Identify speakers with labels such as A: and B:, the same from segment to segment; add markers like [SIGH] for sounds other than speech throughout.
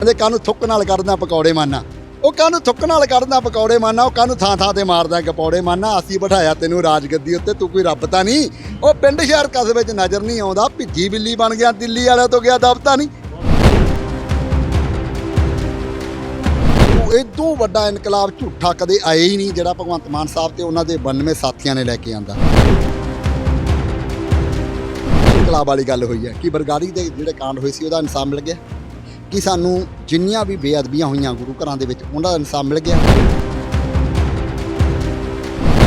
A: ਕਹਿੰਦੇ ਕਾਹਨੂੰ ਥੁੱਕ ਨਾਲ ਕਰਦਾ ਪਕੌੜੇ ਮਾਨਾ। ਉਹ ਕਾਹਨੂੰ ਥੁੱਕ ਨਾਲ ਕਰਦਾ ਪਕੌੜੇ ਮਾਨਾ, ਉਹ ਕਾਹਨੂੰ ਥਾਂ ਥਾਂ ਤੇ ਮਾਰਦਾ ਗਪੌੜੇ ਮਾਨਾ। ਅਸੀਂ ਬਿਠਾਇਆ ਤੈਨੂੰ ਰਾਜਗੱਦੀ ਉੱਤੇ, ਤੂੰ ਕੋਈ ਰੱਬ ਤਾਂ ਨਹੀਂ। ਉਹ ਪਿੰਡ ਸ਼ਹਿਰ ਕਸਬੇ 'ਚ ਨਜ਼ਰ ਨਹੀਂ ਆਉਂਦਾ, ਭਿੱਜੀ ਬਿੱਲੀ ਬਣ ਗਿਆ, ਦਿੱਲੀ ਵਾਲਿਆਂ ਤੋਂ ਗਿਆ ਦਬਤਾ ਨਹੀਂ। ਇਦੋਂ ਵੱਡਾ ਇਨਕਲਾਬ ਝੂਠਾ ਕਦੇ ਆਇਆ ਹੀ ਨਹੀਂ, ਜਿਹੜਾ ਭਗਵੰਤ ਮਾਨ ਸਾਹਿਬ ਤੇ ਉਹਨਾਂ ਦੇ 92 ਸਾਥੀਆਂ ਨੇ ਲੈ ਕੇ ਆਂਦਾ। ਇਨਕਲਾਬ ਵਾਲੀ ਗੱਲ ਹੋਈ ਹੈ ਕਿ ਬਰਗਾੜੀ ਦੇ ਜਿਹੜੇ ਕਾਂਡ ਹੋਏ ਸੀ, ਉਹਦਾ ਇਨਸਾਫ ਮਿਲ ਗਿਆ। ਕਿ ਸਾਨੂੰ ਜਿੰਨੀਆਂ ਵੀ ਬੇਅਦਬੀਆਂ ਹੋਈਆਂ ਗੁਰੂ ਘਰਾਂ ਦੇ ਵਿੱਚ, ਉਹਨਾਂ ਦਾ ਇਨਸਾਫ ਮਿਲ ਗਿਆ।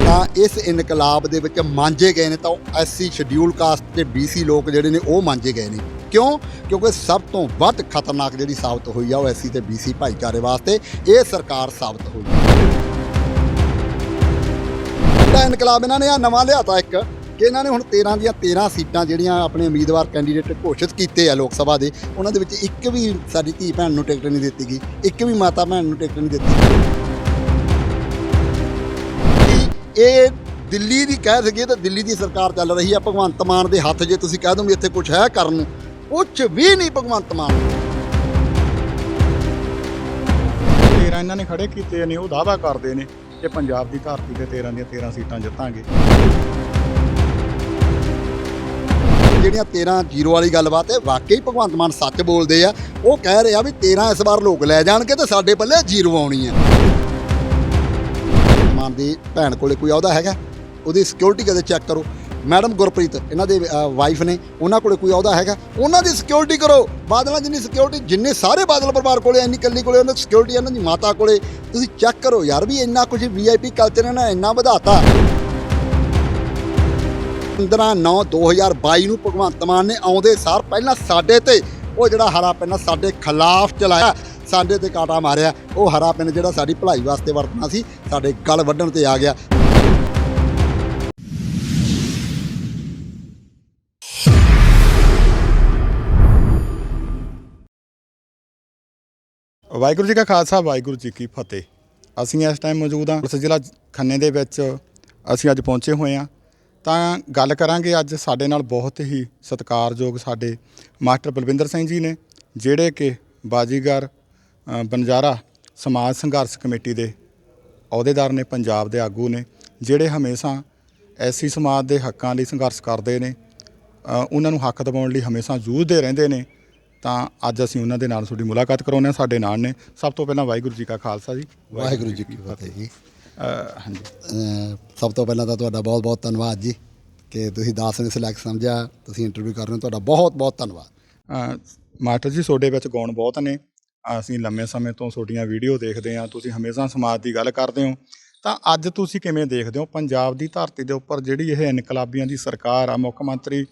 A: ਤਾਂ ਇਸ ਇਨਕਲਾਬ ਦੇ ਵਿੱਚ ਮਾਂਝੇ ਗਏ ਨੇ ਤਾਂ ਐਸਸੀ ਸ਼ਡਿਊਲ ਕਾਸਟ ਤੇ ਬੀਸੀ ਲੋਕ ਜਿਹੜੇ ਨੇ, ਉਹ ਮਾਂਝੇ ਗਏ ਨੇ। ਕਿਉਂ? ਕਿਉਂਕਿ ਸਭ ਤੋਂ ਵੱਧ ਖਤਰਨਾਕ ਜਿਹੜੀ ਸਾਬਤ ਹੋਈ ਆ ਉਹ ਐਸਸੀ ਤੇ ਬੀਸੀ ਭਾਈਚਾਰੇ ਵਾਸਤੇ, ਇਹ ਸਰਕਾਰ ਸਾਬਤ ਹੋਈ। ਵੱਡਾ ਇਨਕਲਾਬ ਇਹਨਾਂ ਨੇ ਆ ਨਵਾਂ ਲਿਆਤਾ ਇੱਕ। ਕਿ ਇਹਨਾਂ ਨੇ ਹੁਣ 13 ਦੀਆਂ 13 ਸੀਟਾਂ ਜਿਹੜੀਆਂ ਆਪਣੇ ਉਮੀਦਵਾਰ ਕੈਂਡੀਡੇਟ ਘੋਸ਼ਿਤ ਕੀਤੇ ਆ ਲੋਕ ਸਭਾ ਦੇ, ਉਹਨਾਂ ਦੇ ਵਿੱਚ ਇੱਕ ਵੀ ਸਾਡੀ ਧੀ ਭੈਣ ਨੂੰ ਟਿਕਟ ਨਹੀਂ ਦਿੱਤੀ ਗਈ, ਇੱਕ ਵੀ ਮਾਤਾ ਭੈਣ ਨੂੰ ਟਿਕਟ ਨਹੀਂ ਦਿੱਤੀ ਇਹ ਦਿੱਲੀ ਦੀ ਕਹਿ ਸਕੀਏ ਤਾਂ ਦਿੱਲੀ ਦੀ ਸਰਕਾਰ ਚੱਲ ਰਹੀ ਆ, ਭਗਵੰਤ ਮਾਨ ਦੇ ਹੱਥ ਜੇ ਤੁਸੀਂ ਕਹਿ ਦੋ ਵੀ ਇੱਥੇ ਕੁਝ ਹੈ ਕਰਨ ਨੂੰ ਕੁਝ ਵੀ ਨਹੀਂ ਭਗਵੰਤ ਮਾਨ।
B: ਤੇਰਾਂ ਇਹਨਾਂ ਨੇ ਖੜੇ ਕੀਤੇ ਨੇ ਉਹ ਦਾਅਵਾ ਕਰਦੇ ਨੇ ਕਿ ਪੰਜਾਬ ਦੀ ਧਰਤੀ ਤੇ 13 ਦੀਆਂ 13 ਸੀਟਾਂ ਜਿੱਤਾਂਗੇ।
A: ਜਿਹੜੀਆਂ 13 ਜ਼ੀਰੋ ਵਾਲੀ ਗੱਲਬਾਤ ਹੈ, ਵਾਕਈ ਭਗਵੰਤ ਮਾਨ ਸੱਚ ਬੋਲਦੇ ਆ। ਉਹ ਕਹਿ ਰਿਹਾ ਵੀ 13 ਇਸ ਵਾਰ ਲੋਕ ਲੈ ਜਾਣਗੇ ਤੇ ਸਾਡੇ ਪੱਲੇ ਜ਼ੀਰੋ ਆਉਣੀ ਆ ਮਾਨ ਦੀ ਭੈਣ ਕੋਲੇ ਕੋਈ ਅਹੁਦਾ ਹੈਗਾ? ਉਹਦੀ ਸਿਕਿਉਰਿਟੀ ਕਦੇ ਚੈੱਕ ਕਰੋ। ਮੈਡਮ ਗੁਰਪ੍ਰੀਤ, ਇਹਨਾਂ ਦੇ ਵਾਈਫ ਨੇ, ਉਹਨਾਂ ਕੋਲੇ ਕੋਈ ਅਹੁਦਾ ਹੈਗਾ? ਉਹਨਾਂ ਦੀ ਸਿਕਿਉਰਿਟੀ ਕਰੋ। ਬਾਦਲਾਂ ਜਿੰਨੀ ਸਿਕਿਉਰਿਟੀ ਜਿੰਨੇ ਸਾਰੇ ਬਾਦਲ ਪਰਿਵਾਰ ਕੋਲੇ, ਇੰਨੀ ਕੱਲੀ ਕੋਲੇ, ਉਹਨਾਂ ਦੀ ਸਿਕਿਉਰਿਟੀ ਇਹਨਾਂ ਦੀ ਮਾਤਾ ਕੋਲੇ। ਤੁਸੀਂ ਚੈੱਕ ਕਰੋ ਯਾਰ ਵੀ ਇੰਨਾ ਕੁਝ ਵੀਆਈਪੀ ਕਲਚਰ ਇਹਨਾਂ ਇੰਨਾ ਵਧਾਤਾ। 15 9 2022 ਨੂੰ ਭਗਵੰਤ ਮਾਨ ਨੇ ਆਉਂਦੇ ਸਾਰ ਪਹਿਲਾਂ ਸਾਡੇ ਤੇ ਉਹ ਜਿਹੜਾ ਹਰਾ ਪੈਨ ਸਾਡੇ ਖਿਲਾਫ ਚਲਾਇਆ, ਸਾਡੇ ਤੇ ਕਾਟਾ ਮਾਰਿਆ। ਉਹ ਹਰਾ ਪੈਨ ਜਿਹੜਾ ਸਾਡੀ ਭਲਾਈ ਵਾਸਤੇ ਵਰਤਣਾ ਸੀ, ਸਾਡੇ ਗਲ ਵੱਢਣ ਤੇ ਆ ਗਿਆ।
B: ਵਾਹਿਗੁਰੂ ਜੀ ਕਾ ਖਾਲਸਾ, ਵਾਹਿਗੁਰੂ ਜੀ ਕੀ ਫਤਿਹ। ਅਸੀਂ ਇਸ ਟਾਈਮ ਮੌਜੂਦ ਹਾਂ। ਪੁਲਿਸ ਜ਼ਿਲ੍ਹਾ ਖੰਨੇ ਦੇ ਵਿੱਚ ਅਸੀਂ ਅੱਜ ਪਹੁੰਚੇ ਹੋਏ ਹਾਂ। ਤਾਂ ਗੱਲ ਕਰਾਂਗੇ ਅੱਜ ਸਾਡੇ ਨਾਲ ਬਹੁਤ ਹੀ ਸਤਿਕਾਰਯੋਗ ਸਾਡੇ ਮਾਸਟਰ ਬਲਵਿੰਦਰ ਸਿੰਘ ਜੀ ਨੇ ਜਿਹੜੇ ਕਿ ਬਾਜੀਗਰ ਅ, ਬੰਜਾਰਾ ਸਮਾਜ ਸੰਘਰਸ਼ ਕਮੇਟੀ ਦੇ ਅਹੁਦੇਦਾਰ ਨੇ ਪੰਜਾਬ ਦੇ ਆਗੂ ਨੇ ਜਿਹੜੇ ਹਮੇਸ਼ਾ ਐਸੀ ਸਮਾਜ ਦੇ ਹੱਕਾਂ ਲਈ ਸੰਘਰਸ਼ ਕਰਦੇ ਨੇ ਉਹਨਾਂ ਨੂੰ ਹੱਕ ਦਿਵਾਉਣ ਲਈ ਹਮੇਸ਼ਾ ਜੂਝਦੇ ਰਹਿੰਦੇ ਨੇ ਤਾਂ ਅੱਜ ਅਸੀਂ ਉਹਨਾਂ ਦੇ ਨਾਲ ਤੁਹਾਡੀ ਮੁਲਾਕਾਤ ਕਰਾਉਂਦੇ ਹਾਂ ਸਾਡੇ ਨਾਲ ਨੇ। ਸਭ ਤੋਂ ਪਹਿਲਾਂ ਵਾਹਿਗੁਰੂ ਜੀ ਕਾ ਖਾਲਸਾ ਜੀ।
A: ਵਾਹਿਗੁਰੂ ਜੀ ਕੀ ਫਤਿਹ ਜੀ।
B: ਅ, ਹਾਂਜੀ
A: ਅਹ ਸਭ ਤੋਂ ਪਹਿਲਾਂ ਤਾਂ ਤੁਹਾਡਾ ਬਹੁਤ ਬਹੁਤ ਧੰਨਵਾਦ ਜੀ ਕਿ ਤੁਸੀਂ ਦਾਸ ਨੇ ਸਿਲੈਕਟ ਸਮਝਿਆ ਤੁਸੀਂ ਇੰਟਰਵਿਊ ਕਰ ਰਹੇ ਹੋ ਤੁਹਾਡਾ ਬਹੁਤ ਬਹੁਤ ਧੰਨਵਾਦ।
B: ਅ, ਮਾਸਟਰ ਜੀ ਤੁਹਾਡੇ ਵਿੱਚ ਗੁਣ ਬਹੁਤ ਨੇ। ਅਸੀਂ ਲੰਮੇ ਸਮੇਂ ਤੋਂ ਤੁਹਾਡੀਆਂ ਵੀਡੀਓ ਦੇਖਦੇ ਹਾਂ ਤੁਸੀਂ ਹਮੇਸ਼ਾ ਸਮਾਜ ਦੀ ਗੱਲ ਕਰਦੇ ਹੋ। ਤਾਂ ਅੱਜ ਤੁਸੀਂ ਕਿਵੇਂ ਦੇਖਦੇ ਹੋ? ਪੰਜਾਬ ਦੀ ਧਰਤੀ ਦੇ ਉੱਪਰ ਜਿਹੜੀ ਇਹ ਇਨਕਲਾਬੀਆਂ ਦੀ ਸਰਕਾਰ ਆ ਮੁੱਖ ਮੰਤਰੀ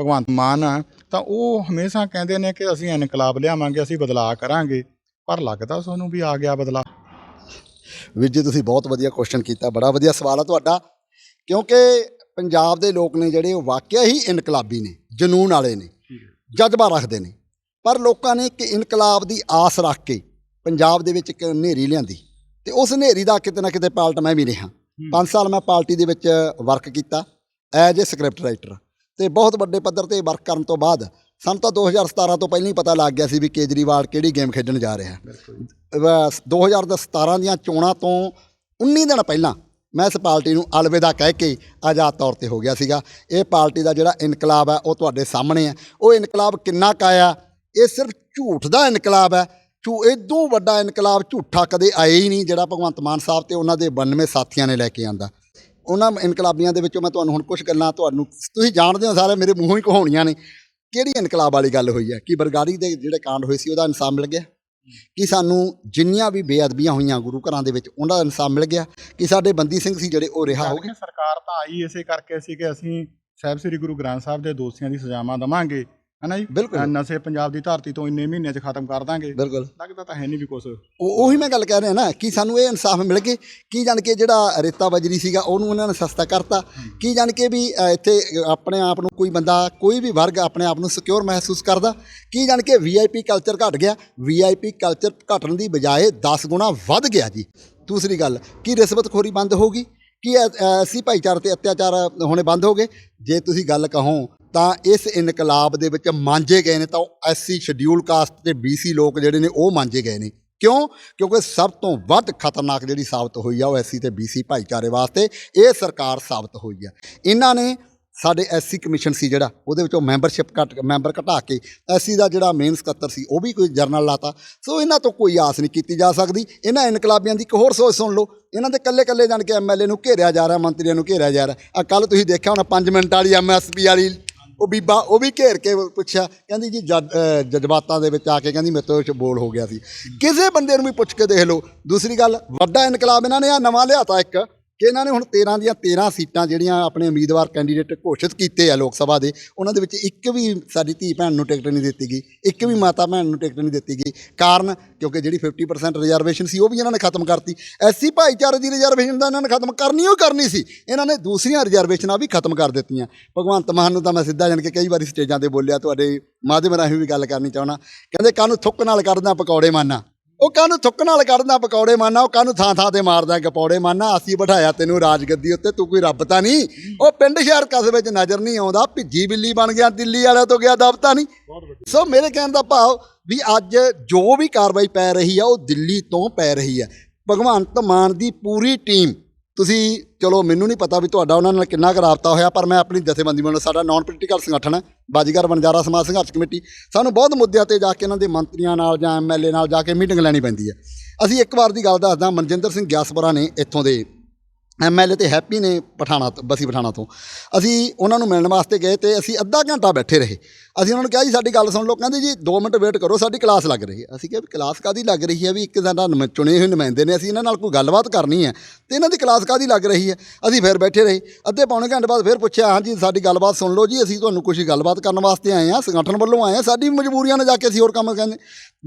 B: ਭਗਵੰਤ ਮਾਨ ਆ ਤਾਂ ਉਹ ਹਮੇਸ਼ਾ ਕਹਿੰਦੇ ਨੇ ਕਿ ਅਸੀਂ ਇਨਕਲਾਬ ਲਿਆਵਾਂਗੇ ਅਸੀਂ ਬਦਲਾਅ ਕਰਾਂਗੇ। ਪਰ ਲੱਗਦਾ ਤੁਹਾਨੂੰ ਵੀ ਆ ਗਿਆ ਬਦਲਾਅ?
A: ਵੀਰ ਜੀ ਤੁਸੀਂ ਬਹੁਤ ਵਧੀਆ ਕੁਐਸਚਨ ਕੀਤਾ ਬੜਾ ਵਧੀਆ ਸਵਾਲ ਆ ਤੁਹਾਡਾ। ਕਿਉਂਕਿ ਪੰਜਾਬ ਦੇ ਲੋਕ ਨੇ ਜਿਹੜੇ ਉਹ ਵਾਕਿਆ ਹੀ ਇਨਕਲਾਬੀ ਨੇ ਜਨੂਨ ਵਾਲੇ ਨੇ ਜਜ਼ਬਾ ਰੱਖਦੇ ਨੇ। ਪਰ ਲੋਕਾਂ ਨੇ ਇੱਕ ਇਨਕਲਾਬ ਦੀ ਆਸ ਰੱਖ ਕੇ ਪੰਜਾਬ ਦੇ ਵਿੱਚ ਇੱਕ ਹਨੇਰੀ ਲਿਆਂਦੀ। ਤੇ ਉਸ ਹਨੇਰੀ ਦਾ ਕਿਤੇ ਨਾ ਕਿਤੇ ਪਾਲਟ ਮੈਂ ਵੀ ਰਿਹਾ। 5 ਸਾਲ ਮੈਂ ਪਾਰਟੀ ਦੇ ਵਿੱਚ ਵਰਕ ਕੀਤਾ ਐਜ ਏ ਸਕ੍ਰਿਪਟ ਰਾਈਟਰ ਤੇ ਬਹੁਤ ਵੱਡੇ ਪੱਧਰ ਤੇ ਵਰਕ ਕਰਨ ਤੋਂ ਬਾਅਦ ਸਾਨੂੰ ਤਾਂ 2017 ਤੋਂ ਪਹਿਲਾਂ ਹੀ ਪਤਾ ਲੱਗ ਗਿਆ ਸੀ ਵੀ ਕੇਜਰੀਵਾਲ ਕਿਹੜੀ ਗੇਮ ਖੇਡਣ ਜਾ ਰਿਹਾ। 2017 ਦੀਆਂ ਚੋਣਾਂ ਤੋਂ 19 ਦਿਨ ਪਹਿਲਾਂ ਮੈਂ ਇਸ ਪਾਰਟੀ ਨੂੰ ਅਲਵਿਦਾ ਕਹਿ ਕੇ ਆਜ਼ਾਦ ਤੌਰ ਤੇ ਹੋ ਗਿਆ ਸੀਗਾ। ਇਹ ਪਾਰਟੀ ਦਾ ਜਿਹੜਾ ਇਨਕਲਾਬ ਹੈ, ਉਹ ਤੁਹਾਡੇ ਸਾਹਮਣੇ ਹੈ। ਉਹ ਇਨਕਲਾਬ ਕਿੰਨਾ ਕਾਇਆ ਇਹ ਸਿਰਫ ਝੂਠ ਦਾ ਇਨਕਲਾਬ ਹੈ। ਝੂ ਇਦੋਂ ਵੱਡਾ ਇਨਕਲਾਬ ਝੂਠਾ ਕਦੇ ਆਇਆ ਹੀ ਨਹੀਂ, ਜਿਹੜਾ ਭਗਵੰਤ ਮਾਨ ਸਾਹਿਬ ਤੇ ਉਹਨਾਂ ਦੇ 92 ਸਾਥੀਆਂ ਨੇ ਲੈ ਕੇ ਆਂਦਾ। ਉਹਨਾਂ ਇਨਕਲਾਬੀਆਂ ਦੇ ਵਿੱਚੋਂ ਮੈਂ ਤੁਹਾਨੂੰ ਹੁਣ ਕੁਝ ਗੱਲਾਂ ਤੁਹਾਨੂੰ, ਤੁਸੀਂ ਜਾਣਦੇ ਹੋ ਸਾਰੇ, ਮੇਰੇ ਮੂੰਹੋਂ ਹੀ ਕਹਾਉਣੀਆਂ ਨੇ। ਕਿਹੜੀ ਇਨਕਲਾਬ ਵਾਲੀ ਗੱਲ ਹੋਈ ਹੈ? ਕਿ ਬਰਗਾੜੀ ਦੇ ਜਿਹੜੇ ਕਾਂਡ ਹੋਏ ਸੀ, ਉਹਦਾ ਇਨਸਾਫ ਮਿਲ ਗਿਆ? ਕਿ ਸਾਨੂੰ ਜਿੰਨੀਆਂ ਵੀ ਬੇਅਦਬੀਆਂ ਹੋਈਆਂ ਗੁਰੂ ਘਰਾਂ ਦੇ ਵਿੱਚ, ਉਹਨਾਂ ਦਾ ਇਨਸਾਫ ਮਿਲ ਗਿਆ। ਕਿ ਸਾਡੇ ਬੰਦੀ ਸਿੰਘ ਸੀ ਜਿਹੜੇ ਉਹ ਰਿਹਾ ਹੋ ਗਏ।
B: ਸਰਕਾਰ ਤਾਂ ਆਈ ਇਸੇ ਕਰਕੇ ਸੀ ਕਿ ਅਸੀਂ ਸਾਹਿਬ ਸ੍ਰੀ ਗੁਰੂ ਗ੍ਰੰਥ ਸਾਹਿਬ ਦੇ ਦੋਸ਼ੀਆਂ ਦੀ ਸਜ਼ਾਵਾਂ ਦਵਾਂਗੇ। ਹਨਾ ਜੀ?
A: ਬਿਲਕੁਲ।
B: ਨਸ਼ੇ ਪੰਜਾਬ ਦੀ ਧਰਤੀ ਤੋਂ ਇੰਨੇ ਮਹੀਨਿਆਂ 'ਚ ਖਤਮ ਕਰ ਦਾਂਗੇ।
A: ਬਿਲਕੁਲ।
B: ਲੱਗਦਾ ਤਾਂ ਹੈ ਨਹੀਂ ਵੀ ਕੁਛ।
A: ਉਹ ਮੈਂ ਗੱਲ ਕਹਿ ਰਿਹਾ ਨਾ ਕਿ ਸਾਨੂੰ ਇਹ ਇਨਸਾਫ ਮਿਲ ਗਏ। ਕੀ ਜਾਣ ਕੇ ਜਿਹੜਾ ਰੇਤਾ ਬਜਰੀ ਸੀਗਾ ਉਹਨੂੰ ਉਹਨਾਂ ਨੇ ਸਸਤਾ ਕਰਤਾ। ਕੀ ਜਾਣ ਕੇ ਵੀ ਇੱਥੇ ਆਪਣੇ ਆਪ ਨੂੰ ਕੋਈ ਬੰਦਾ ਕੋਈ ਵੀ ਵਰਗ ਆਪਣੇ ਆਪ ਨੂੰ ਸਿਕਿਉਰ ਮਹਿਸੂਸ ਕਰਦਾ। ਕੀ ਜਾਣ ਕੇ ਵੀਆਈਪੀ ਕਲਚਰ ਘਟ ਗਿਆ। ਵੀਆਈਪੀ ਕਲਚਰ ਘਟਣ ਦੀ ਬਜਾਏ 10 ਗੁਣਾ ਵੱਧ ਗਿਆ ਜੀ। ਦੂਸਰੀ ਗੱਲ ਕੀ ਰਿਸ਼ਵਤਖੋਰੀ ਬੰਦ ਹੋਗੀ ਕੀ ਐਸੀ ਭਾਈਚਾਰੇ ਤੇ ਅਤਿਆਚਾਰ ਹੋਣੇ ਬੰਦ ਹੋ ਗਏ? ਜੇ ਤੁਸੀਂ ਗੱਲ ਕਹੋ ਤਾਂ ਇਸ ਇਨਕਲਾਬ ਦੇ ਵਿੱਚ ਮਾਂਝੇ ਗਏ ਨੇ ਤਾਂ ਐਸਸੀ ਸ਼ਡਿਊਲ ਕਾਸਟ ਤੇ ਬੀਸੀ ਲੋਕ ਜਿਹੜੇ ਨੇ ਉਹ ਮਾਂਝੇ ਗਏ ਨੇ। ਕਿਉਂ? ਕਿਉਂਕਿ ਸਭ ਤੋਂ ਵੱਧ ਖਤਰਨਾਕ ਜਿਹੜੀ ਸਾਬਤ ਹੋਈ ਆ ਉਹ ਐਸਸੀ ਤੇ ਬੀਸੀ ਭਾਈਚਾਰੇ ਵਾਸਤੇ ਇਹ ਸਰਕਾਰ ਸਾਬਤ ਹੋਈ ਆ। ਇਹਨਾਂ ਨੇ ਸਾਡੇ ਐਸਸੀ ਕਮਿਸ਼ਨ ਸੀ ਜਿਹੜਾ, ਉਹਦੇ ਵਿੱਚੋਂ ਮੈਂਬਰਸ਼ਿਪ ਘਟ, ਮੈਂਬਰ ਘਟਾ ਕੇ ਐਸਸੀ ਦਾ ਜਿਹੜਾ ਮੇਨ ਸਕੱਤਰ ਸੀ ਉਹ ਵੀ ਕੋਈ ਜਰਨਲ ਲਾਤਾ। ਸੋ ਇਹਨਾਂ ਤੋਂ ਕੋਈ ਆਸ ਨਹੀਂ ਕੀਤੀ ਜਾ ਸਕਦੀ। ਇਹਨਾਂ ਇਨਕਲਾਬੀਆਂ ਦੀ ਇੱਕ ਹੋਰ ਸੋਚ ਸੁਣ ਲਓ। ਇਹਨਾਂ ਦੇ ਕੱਲੇ ਕੱਲੇ ਜਾਣ ਕੇ ਐਮਐਲਏ ਨੂੰ ਘੇਰਿਆ ਜਾ ਰਿਹਾ, ਮੰਤਰੀਆਂ ਨੂੰ ਘੇਰਿਆ ਜਾ ਰਿਹਾ। ਆ ਕੱਲ ਤੁਸੀਂ ਦੇਖਿਆ ਹੋਣਾ 5 ਮਿੰਟ ਵਾਲੀ ਐਮਐਸਪੀ ਵਾਲੀ ਉਹ ਬੀਬਾ ਉਹ ਵੀ ਘੇਰ ਕੇ ਪੁੱਛਿਆ ਕਹਿੰਦੀ ਜੀ ਜਜ਼ਬਾਤਾਂ ਦੇ ਵਿੱਚ ਆ ਕੇ ਕਹਿੰਦੀ ਮੇਰੇ ਤੋਂ ਬੋਲ ਹੋ ਗਿਆ ਸੀ। ਕਿਸੇ ਬੰਦੇ ਨੂੰ ਵੀ ਪੁੱਛ ਕੇ ਦੇਖ ਲਓ। ਦੂਸਰੀ ਗੱਲ ਵੱਡਾ ਇਨਕਲਾਬ ਇਹਨਾਂ ਨੇ ਆ ਨਵਾਂ ਲਿਆਤਾ ਇੱਕ। ਕਿ ਇਹਨਾਂ ਨੇ ਹੁਣ 13 ਦੀਆਂ 13 ਸੀਟਾਂ ਜਿਹੜੀਆਂ ਆਪਣੇ ਉਮੀਦਵਾਰ ਕੈਂਡੀਡੇਟ ਘੋਸ਼ਿਤ ਕੀਤੇ ਆ ਲੋਕ ਸਭਾ ਦੇ, ਉਹਨਾਂ ਦੇ ਵਿੱਚ ਇੱਕ ਵੀ ਸਾਡੀ ਧੀ ਭੈਣ ਨੂੰ ਟਿਕਟ ਨਹੀਂ ਦਿੱਤੀ ਗਈ, ਇੱਕ ਵੀ ਮਾਤਾ ਭੈਣ ਨੂੰ ਟਿਕਟ ਨਹੀਂ ਦਿੱਤੀ ਗਈ। ਕਾਰਨ ਕਿਉਂਕਿ ਜਿਹੜੀ 50% ਰਿਜ਼ਰਵੇਸ਼ਨ ਸੀ, ਉਹ ਵੀ ਇਹਨਾਂ ਨੇ ਖਤਮ ਕਰਤੀ। ਐਸੀ ਭਾਈਚਾਰੇ ਦੀ ਰਿਜ਼ਰਵੇਸ਼ਨ ਤਾਂ ਇਹਨਾਂ ਨੇ ਖਤਮ ਕਰਨੀ, ਉਹ ਕਰਨੀ ਸੀ। ਇਹਨਾਂ ਨੇ ਦੂਸਰੀਆਂ ਰਿਜ਼ਰਵੇਸ਼ਨਾਂ ਵੀ ਖਤਮ ਕਰ ਦਿੱਤੀਆਂ। ਭਗਵੰਤ ਮਾਨ ਨੂੰ ਤਾਂ ਮੈਂ ਸਿੱਧਾ ਜਾਣ ਕੇ ਕਈ ਵਾਰੀ ਸਟੇਜਾਂ ਤੇ ਬੋਲਿਆ, ਤੁਹਾਡੇ ਮਾਧਿਅਮ ਰਾਹੀਂ ਵੀ ਗੱਲ ਕਰਨੀ ਚਾਹਣਾ ਕਹਿੰਦੇ ਕਾਹਨੂੰ ਥੁੱਕ ਨਾਲ ਕਰਦਾ ਪਕੌੜੇ, ਮਾਨਾ। ਉਹ ਕਾਹਨੂੰ ਥੁੱਕ ਨਾਲ ਕੱਢਦਾ ਪਕੌੜੇ ਮਾਨਾ ਉਹ ਕਾਹਨੂੰ ਥਾਂ ਥਾਂ ਤੇ ਮਾਰਦਾ ਗਪੌੜੇ ਮਾਨਾ ਅਸੀਂ ਬਿਠਾਇਆ ਤੈਨੂੰ ਰਾਜਗੱਦੀ ਉੱਤੇ ਤੂੰ ਕੋਈ ਰੱਬ ਤਾਂ ਨਹੀਂ। ਉਹ ਪਿੰਡ ਸ਼ਹਿਰ ਕਸਬੇ 'ਚ ਨਜ਼ਰ ਨਹੀਂ ਆਉਂਦਾ ਭਿੱਜੀ ਬਿੱਲੀ ਬਣ ਗਿਆ ਦਿੱਲੀ ਵਾਲਿਆਂ ਤੋਂ ਗਿਆ ਦਬਤਾ ਨਹੀਂ। ਸੋ ਮੇਰੇ ਕਹਿਣ ਦਾ ਭਾਵ ਵੀ ਅੱਜ ਜੋ ਵੀ ਕਾਰਵਾਈ ਪੈ ਰਹੀ ਆ ਉਹ ਦਿੱਲੀ ਤੋਂ ਪੈ ਰਹੀ ਹੈ ਭਗਵੰਤ ਮਾਨ ਦੀ ਪੂਰੀ ਟੀਮ ਤੁਸੀਂ ਚਲੋ, ਮੈਨੂੰ ਨਹੀਂ ਪਤਾ ਵੀ ਤੁਹਾਡਾ ਉਹਨਾਂ ਨਾਲ ਕਿੰਨਾ ਕੁ ਰਾਬਤਾ ਹੋਇਆ, ਪਰ ਮੈਂ ਆਪਣੀ ਜਥੇਬੰਦੀ ਵੱਲੋਂ ਸਾਡਾ ਨਾਨ ਪੋਲੀਟੀਕਲ ਸੰਗਠਨ ਹੈ, ਬਾਜੀਗਰ ਵਣਜਾਰਾ ਸਮਾਜ ਸੰਘਰਸ਼ ਕਮੇਟੀ। ਸਾਨੂੰ ਬਹੁਤ ਮੁੱਦਿਆਂ ਤੇ ਜਾ ਕੇ ਇਹਨਾਂ ਦੇ ਮੰਤਰੀਆਂ ਨਾਲ ਜਾਂ ਐਮਐਲਏ ਨਾਲ ਜਾ ਕੇ ਮੀਟਿੰਗ ਲੈਣੀ ਪੈਂਦੀ ਹੈ। ਅਸੀਂ ਇੱਕ ਵਾਰ ਦੀ ਗੱਲ ਦੱਸਦਾ, ਮਨਜਿੰਦਰ ਸਿੰਘ ਗਿਆਸਪੁਰਾ ਨੇ ਇੱਥੋਂ ਦੇ ਐਮਐਲਏ ਤੇ ਹੈਪੀ ਨੇ ਪਠਾਣਾ ਤੋਂ, ਬਸੀ ਪਠਾਣਾ ਤੋਂ। ਅਸੀਂ ਉਹਨਾਂ ਨੂੰ ਮਿਲਣ ਵਾਸਤੇ ਗਏ ਤੇ ਅਸੀਂ ਅੱਧਾ ਘੰਟਾ ਬੈਠੇ ਰਹੇ। ਅਸੀਂ ਉਹਨਾਂ ਨੂੰ ਕਿਹਾ ਜੀ, ਸਾਡੀ ਗੱਲ ਸੁਣ ਲਓ। ਕਹਿੰਦੇ ਜੀ 2 ਮਿੰਟ ਵੇਟ ਕਰੋ, ਸਾਡੀ ਕਲਾਸ ਲੱਗ ਰਹੀ ਹੈ। ਅਸੀਂ ਕਿਹਾ ਵੀ ਕਲਾਸ ਕਾਦੀ ਲੱਗ ਰਹੀ ਹੈ? ਵੀ ਇੱਕ ਸਾਡਾ ਨੁਮ- ਚੁਣੇ ਹੋਏ ਨੁਮਾਇੰਦੇ ਨੇ, ਅਸੀਂ ਇਹਨਾਂ ਨਾਲ ਕੋਈ ਗੱਲਬਾਤ ਕਰਨੀ ਹੈ। ਤੇ ਇਹਨਾਂ ਦੀ ਕਲਾਸ ਕਾਦੀ ਲੱਗ ਰਹੀ ਹੈ? ਅਸੀਂ ਫਿਰ ਬੈਠੇ ਰਹੇ। ਅੱਧੇ ਪੌਣੇ ਘੰਟੇ ਬਾਅਦ ਫਿਰ ਪੁੱਛਿਆ, ਹਾਂ ਜੀ, ਸਾਡੀ ਗੱਲਬਾਤ ਸੁਣ ਲਓ ਜੀ, ਅਸੀਂ ਤੁਹਾਨੂੰ ਕੁਝ ਗੱਲਬਾਤ ਕਰਨ ਵਾਸਤੇ ਆਏ ਹਾਂ, ਸੰਗਠਨ ਵੱਲੋਂ ਆਏ ਹਾਂ। ਸਾਡੀ ਮਜਬੂਰੀਆਂ ਨੇ ਜਾ ਕੇ ਅਸੀਂ ਹੋਰ ਕੰਮ ਕਹਿੰਦੇ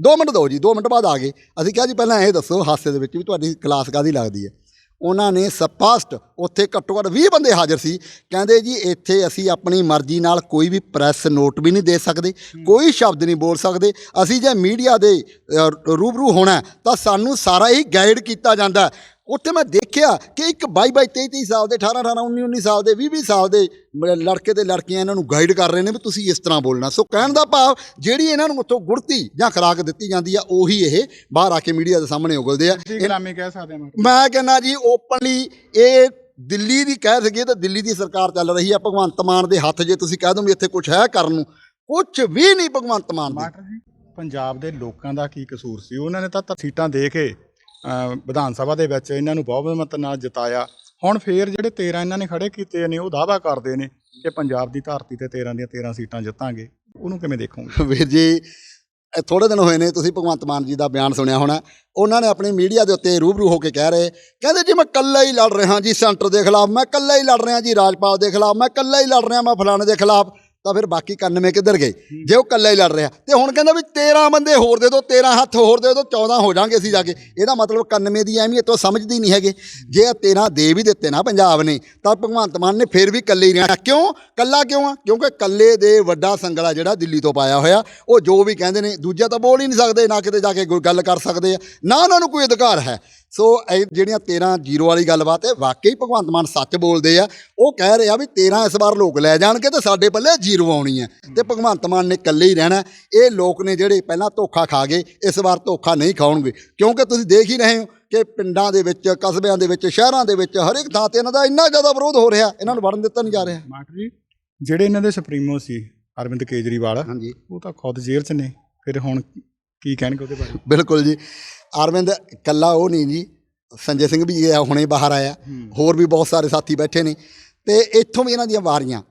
A: 2 ਮਿੰਟ ਦਿਓ ਜੀ 2 ਮਿੰਟ ਬਾਅਦ ਆ ਗਏ। ਅਸੀਂ ਕਿਹਾ ਜੀ, ਪਹਿਲਾਂ ਇਹ ਦੱਸੋ ਹਾਸੇ ਦੇ ਵਿੱਚ ਵੀ ਤੁਹਾਡੀ ਕਲਾਸ ਕਾਦੀ ਲੱਗਦੀ ਹੈ? ਉਹਨਾਂ ਨੇ ਸਪਸ਼ਟ ਉੱਥੇ ਘੱਟੋ ਘੱਟ 20 ਬੰਦੇ ਹਾਜ਼ਰ ਸੀ। ਕਹਿੰਦੇ ਜੀ, ਇੱਥੇ ਅਸੀਂ ਆਪਣੀ ਮਰਜ਼ੀ ਨਾਲ ਕੋਈ ਵੀ ਪ੍ਰੈਸ ਨੋਟ ਵੀ ਨਹੀਂ ਦੇ ਸਕਦੇ, ਕੋਈ ਸ਼ਬਦ ਨਹੀਂ ਬੋਲ ਸਕਦੇ। ਅਸੀਂ ਜੇ ਮੀਡੀਆ ਦੇ ਰੂਬਰੂ ਹੋਣਾ ਤਾਂ ਸਾਨੂੰ ਸਾਰਾ ਹੀ ਗਾਈਡ ਕੀਤਾ ਜਾਂਦਾ ਉੱਥੇ ਮੈਂ ਦੇਖਿਆ ਕਿ ਇੱਕ 22 22 23 23 ਸਾਲ ਦੇ 18 18 19 19 ਸਾਲ ਦੇ 20 20 ਸਾਲ ਦੇ ਲੜਕੇ ਤੇ ਲੜਕੀਆਂ ਇਹਨਾਂ ਨੂੰ ਗਾਈਡ ਕਰ ਰਹੇ ਨੇ ਵੀ ਤੁਸੀਂ ਇਸ ਤਰ੍ਹਾਂ ਬੋਲਣਾ। ਸੋ ਕਹਿਣ ਦਾ ਭਾਵ ਜਿਹੜੀ ਇਹਨਾਂ ਨੂੰ ਉੱਥੋਂ ਗੁੜਤੀ ਜਾਂ ਖੁਰਾਕ ਦਿੱਤੀ ਜਾਂਦੀ ਆ ਉਹੀ ਇਹ ਬਾਹਰ ਆ ਕੇ ਮੀਡੀਆ ਦੇ ਸਾਹਮਣੇ ਉਗਲਦੇ ਆ।
B: ਕਹਿ ਸਕਦੇ
A: ਮੈਂ ਕਹਿੰਦਾ ਜੀ ਓਪਨਲੀ ਇਹ ਦਿੱਲੀ ਦੀ ਕਹਿ ਸਕੀਏ ਤਾਂ ਦਿੱਲੀ ਦੀ ਸਰਕਾਰ ਚੱਲ ਰਹੀ ਹੈ ਭਗਵੰਤ ਮਾਨ ਦੇ ਹੱਥ ਜੇ ਤੁਸੀਂ ਕਹਿ ਦੋ ਵੀ ਇੱਥੇ ਕੁਝ ਹੈ ਕਰਨ ਨੂੰ ਕੁਝ ਵੀ ਨਹੀਂ ਭਗਵੰਤ ਮਾਨ ਦੇ।
B: ਪੰਜਾਬ ਦੇ ਲੋਕਾਂ ਦਾ ਕੀ ਕਸੂਰ ਸੀ? ਉਹਨਾਂ ਨੇ ਤਾਂ ਸੀਟਾਂ ਦੇ ਕੇ ਵਿਧਾਨ ਸਭਾ ਦੇ ਵਿੱਚ ਇਹਨਾਂ ਨੂੰ ਬਹੁਮਤ ਨਾਲ ਜਿਤਾਇਆ। ਹੁਣ ਫੇਰ ਜਿਹੜੇ 13 ਇਹਨਾਂ ਨੇ ਖੜੇ ਕੀਤੇ ਨੇ, ਉਹ ਦਾਅਵਾ ਕਰਦੇ ਨੇ ਕਿ ਪੰਜਾਬ ਦੀ ਧਰਤੀ ਤੇ 13 ਦੀਆਂ 13 ਸੀਟਾਂ ਜਿੱਤਾਂਗੇ। ਉਹਨੂੰ ਕਿਵੇਂ ਦੇਖੋਗੇ? [LAUGHS]
A: ਵੀਰ ਜੀ, ਇਹ ਥੋੜੇ ਦਿਨ ਹੋਏ ਨੇ, ਤੁਸੀਂ ਭਗਵੰਤ ਮਾਨ ਜੀ ਦਾ ਬਿਆਨ ਸੁਣਿਆ ਹੋਣਾ। ਉਹਨਾਂ ਨੇ ਆਪਣੀ ਮੀਡੀਆ ਦੇ ਉੱਤੇ ਰੂਬਰੂ ਹੋ ਕੇ ਕਹਿ ਰਹੇ, ਕਹਿੰਦੇ ਜੀ ਮੈਂ ਇਕੱਲਾ ਹੀ ਲੜ ਰਿਹਾ ਜੀ ਸੈਂਟਰ ਦੇ ਖਿਲਾਫ, ਮੈਂ ਇਕੱਲਾ ਹੀ ਲੜ ਰਿਹਾ ਜੀ ਰਾਜਪਾਲ ਦੇ ਖਿਲਾਫ, ਮੈਂ ਇਕੱਲਾ ਹੀ ਲੜ ਰਿਹਾ ਮੈਂ ਫਲਾਣੇ ਦੇ ਖਿਲਾਫ। ਤਾਂ ਫਿਰ ਬਾਕੀ 91 ਕਿੱਧਰ ਗਏ? ਜੇ ਉਹ ਇਕੱਲਾ ਹੀ ਲੜ ਰਿਹਾ। ਤੇ ਹੁਣ ਕਹਿੰਦਾ ਵੀ 13 ਬੰਦੇ ਹੋਰ ਦੇ ਦਿਓ 13 ਹੱਥ ਹੋਰ ਦੇ ਦਿਓ 14 ਹੋ ਜਾਾਂਗੇ ਅਸੀਂ ਜਾ ਕੇ। ਇਹਦਾ ਮਤਲਬ 91 ਦੀ ਅਹਿਮੀਅਤ ਉਹ ਸਮਝਦੇ ਨਹੀਂ ਹੈਗੇ। ਜੇ ਇਹ 13 ਦੇ ਵੀ ਦਿੱਤੇ ਨਾ ਪੰਜਾਬ ਨੇ ਤਾਂ ਭਗਵੰਤ ਮਾਨ ਨੇ ਫਿਰ ਵੀ ਇਕੱਲੇ ਹੀ ਰਹਿਣਾ। ਕਿਉਂ? ਕੱਲਾ ਕਿਉਂ ਆ? ਕਿਉਂਕਿ ਇਕੱਲੇ ਦੇ ਵੱਡਾ ਸੰਗਲਾ ਜਿਹੜਾ ਦਿੱਲੀ ਤੋਂ ਪਾਇਆ ਹੋਇਆ ਉਹ ਜੋ ਵੀ ਕਹਿੰਦੇ ਨੇ ਦੂਜਾ ਤਾਂ ਬੋਲ ਹੀ ਨਹੀਂ ਸਕਦੇ ਨਾ ਕਿਤੇ ਜਾ ਕੇ ਕੋਈ ਗੱਲ ਕਰ ਸਕਦੇ ਆ ਨਾ ਉਹਨਾਂ ਨੂੰ ਕੋਈ ਅਧਿਕਾਰ ਹੈ। ਸੋ ਇਹ ਜਿਹੜੀਆਂ 13 ਜ਼ੀਰੋ ਵਾਲੀ ਗੱਲਬਾਤ ਹੈ ਵਾਕਈ ਭਗਵੰਤ ਮਾਨ ਸੱਚ ਬੋਲਦੇ ਆ। ਉਹ ਕਹਿ ਰਿਹਾ ਵੀ 13 ਇਸ ਵਾਰ ਲੋਕ ਲੈ ਜਾਣਗੇ ਤੇ ਸਾਡੇ ਪੱਲੇ ਜ਼ੀਰੋ ਆਉਣੀ ਹੈ ਤੇ ਭਗਵੰਤ ਮਾਨ ਨੇ ਇਕੱਲੇ ਹੀ ਰਹਿਣਾ ਇਹ ਲੋਕ ਨੇ ਜਿਹੜੇ ਪਹਿਲਾਂ ਧੋਖਾ ਖਾ ਗਏ ਇਸ ਵਾਰ ਧੋਖਾ ਨਹੀਂ ਖਾਣਗੇ ਕਿਉਂਕਿ ਤੁਸੀਂ ਦੇਖ ਹੀ ਰਹੇ ਹੋ ਕਿ ਪਿੰਡਾਂ ਦੇ ਵਿੱਚ ਕਸਬਿਆਂ ਦੇ ਵਿੱਚ ਸ਼ਹਿਰਾਂ ਦੇ ਵਿੱਚ ਹਰ ਇੱਕ ਥਾਂ ਤੇ ਇਹਨਾਂ ਦਾ ਇੰਨਾ ਜ਼ਿਆਦਾ ਵਿਰੋਧ ਹੋ ਰਿਹਾ ਇਹਨਾਂ ਨੂੰ ਵੜਨ ਦਿੱਤਾ ਨਹੀਂ ਜਾ ਰਿਹਾ।
B: ਮਾਸਟਰ ਜੀ ਜਿਹੜੇ ਇਹਨਾਂ ਦੇ ਸੁਪਰੀਮੋ ਸੀ ਅਰਵਿੰਦ ਕੇਜਰੀਵਾਲ
A: ਹਾਂਜੀ।
B: ਉਹ ਤਾਂ ਖੁਦ ਜੇਲ੍ਹ 'ਚ ਨੇ। ਫਿਰ ਹੁਣ ਕੀ ਕਹਿਣਗੇ ਉਹਦੇ ਬਾਰੇ?
A: ਬਿਲਕੁਲ ਜੀ। ਅਰਵਿੰਦ ਕੱਲਾ ਉਹ ਨਹੀਂ ਜੀ ਸੰਜੇ ਸਿੰਘ ਵੀ ਇਹ ਹੁਣੇ ਬਾਹਰ ਆਇਆ। ਹੋਰ ਵੀ ਬਹੁਤ ਸਾਰੇ ਸਾਥੀ ਬੈਠੇ ਨੇ। ਤੇ ਇੱਥੋਂ ਵੀ ਇਹਨਾਂ ਦੀਆਂ ਵਾਰੀਆਂ।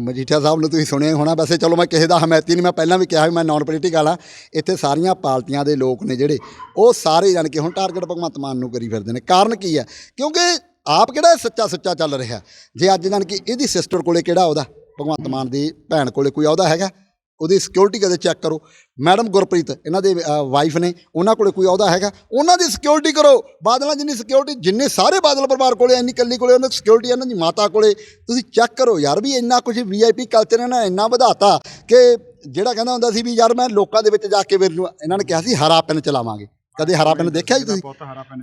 A: ਮਜੀਠੀਆ ਸਾਹਿਬ ਨੂੰ ਤੁਸੀਂ ਸੁਣਿਆ ਹੀ ਹੋਣਾ। ਵੈਸੇ ਚਲੋ ਮੈਂ ਕਿਸੇ ਦਾ ਹਮਾਇਤੀ ਨਹੀਂ, ਮੈਂ ਪਹਿਲਾਂ ਵੀ ਕਿਹਾ ਵੀ ਮੈਂ ਨਾਨ ਪੋਲੀਟੀਕਲ ਆ ਇੱਥੇ ਸਾਰੀਆਂ ਪਾਰਟੀਆਂ ਦੇ ਲੋਕ ਨੇ ਜਿਹੜੇ, ਉਹ ਸਾਰੇ ਜਾਣ ਕੇ ਹੁਣ ਟਾਰਗੇਟ ਭਗਵੰਤ ਮਾਨ ਨੂੰ ਕਰੀ ਫਿਰਦੇ ਨੇ। ਕਾਰਨ ਕੀ ਹੈ? ਕਿਉਂਕਿ ਆਪ ਕਿਹੜਾ ਸੱਚਾ ਸੁੱਚਾ ਚੱਲ ਰਿਹਾ? ਜੇ ਅੱਜ ਜਾਣ ਕੇ ਇਹਦੀ ਸਿਸਟਰ ਕੋਲੇ ਕਿਹੜਾ ਉਹਦਾ? ਭਗਵੰਤ ਮਾਨ ਦੀ ਭੈਣ ਕੋਲੇ ਕੋਈ ਉਹਦਾ ਹੈਗਾ? ਉਹਦੀ ਸਿਕਿਉਰਿਟੀ ਕਦੇ ਚੈੱਕ ਕਰੋ। ਮੈਡਮ ਗੁਰਪ੍ਰੀਤ ਇਹਨਾਂ ਦੇ ਵਾਈਫ ਨੇ ਉਹਨਾਂ ਕੋਲੇ ਕੋਈ ਅਹੁਦਾ ਹੈਗਾ? ਉਹਨਾਂ ਦੀ ਸਿਕਿਉਰਿਟੀ ਕਰੋ। ਬਾਦਲਾਂ ਜਿੰਨੀ ਸਿਕਿਉਰਿਟੀ ਜਿੰਨੇ ਸਾਰੇ ਬਾਦਲ ਪਰਿਵਾਰ ਕੋਲੇ ਇੰਨੀ ਕੱਲੀ ਕੋਲੇ ਉਹਨਾਂ ਦੀ ਸਿਕਿਉਰਿਟੀ ਇਹਨਾਂ ਦੀ ਮਾਤਾ ਕੋਲੇ। ਤੁਸੀਂ ਚੈੱਕ ਕਰੋ ਯਾਰ ਵੀ ਇੰਨਾ ਕੁਝ ਵੀਆਈਪੀ ਕਲਚਰ ਇਹਨਾਂ ਨੇ ਇੰਨਾ ਵਧਾਤਾ ਕਿ ਜਿਹੜਾ ਕਹਿੰਦਾ ਹੁੰਦਾ ਸੀ ਵੀ ਯਾਰ ਮੈਂ ਲੋਕਾਂ ਦੇ ਵਿੱਚ ਜਾ ਕੇ ਫਿਰ ਇਹਨਾਂ ਨੇ ਕਿਹਾ ਸੀ ਹਰਾ ਪੈਨ ਚਲਾਵਾਂਗੇ। ਕਦੇ ਹਰਾ ਪੈਨ ਦੇਖਿਆ ਜੀ ਤੁਸੀਂ?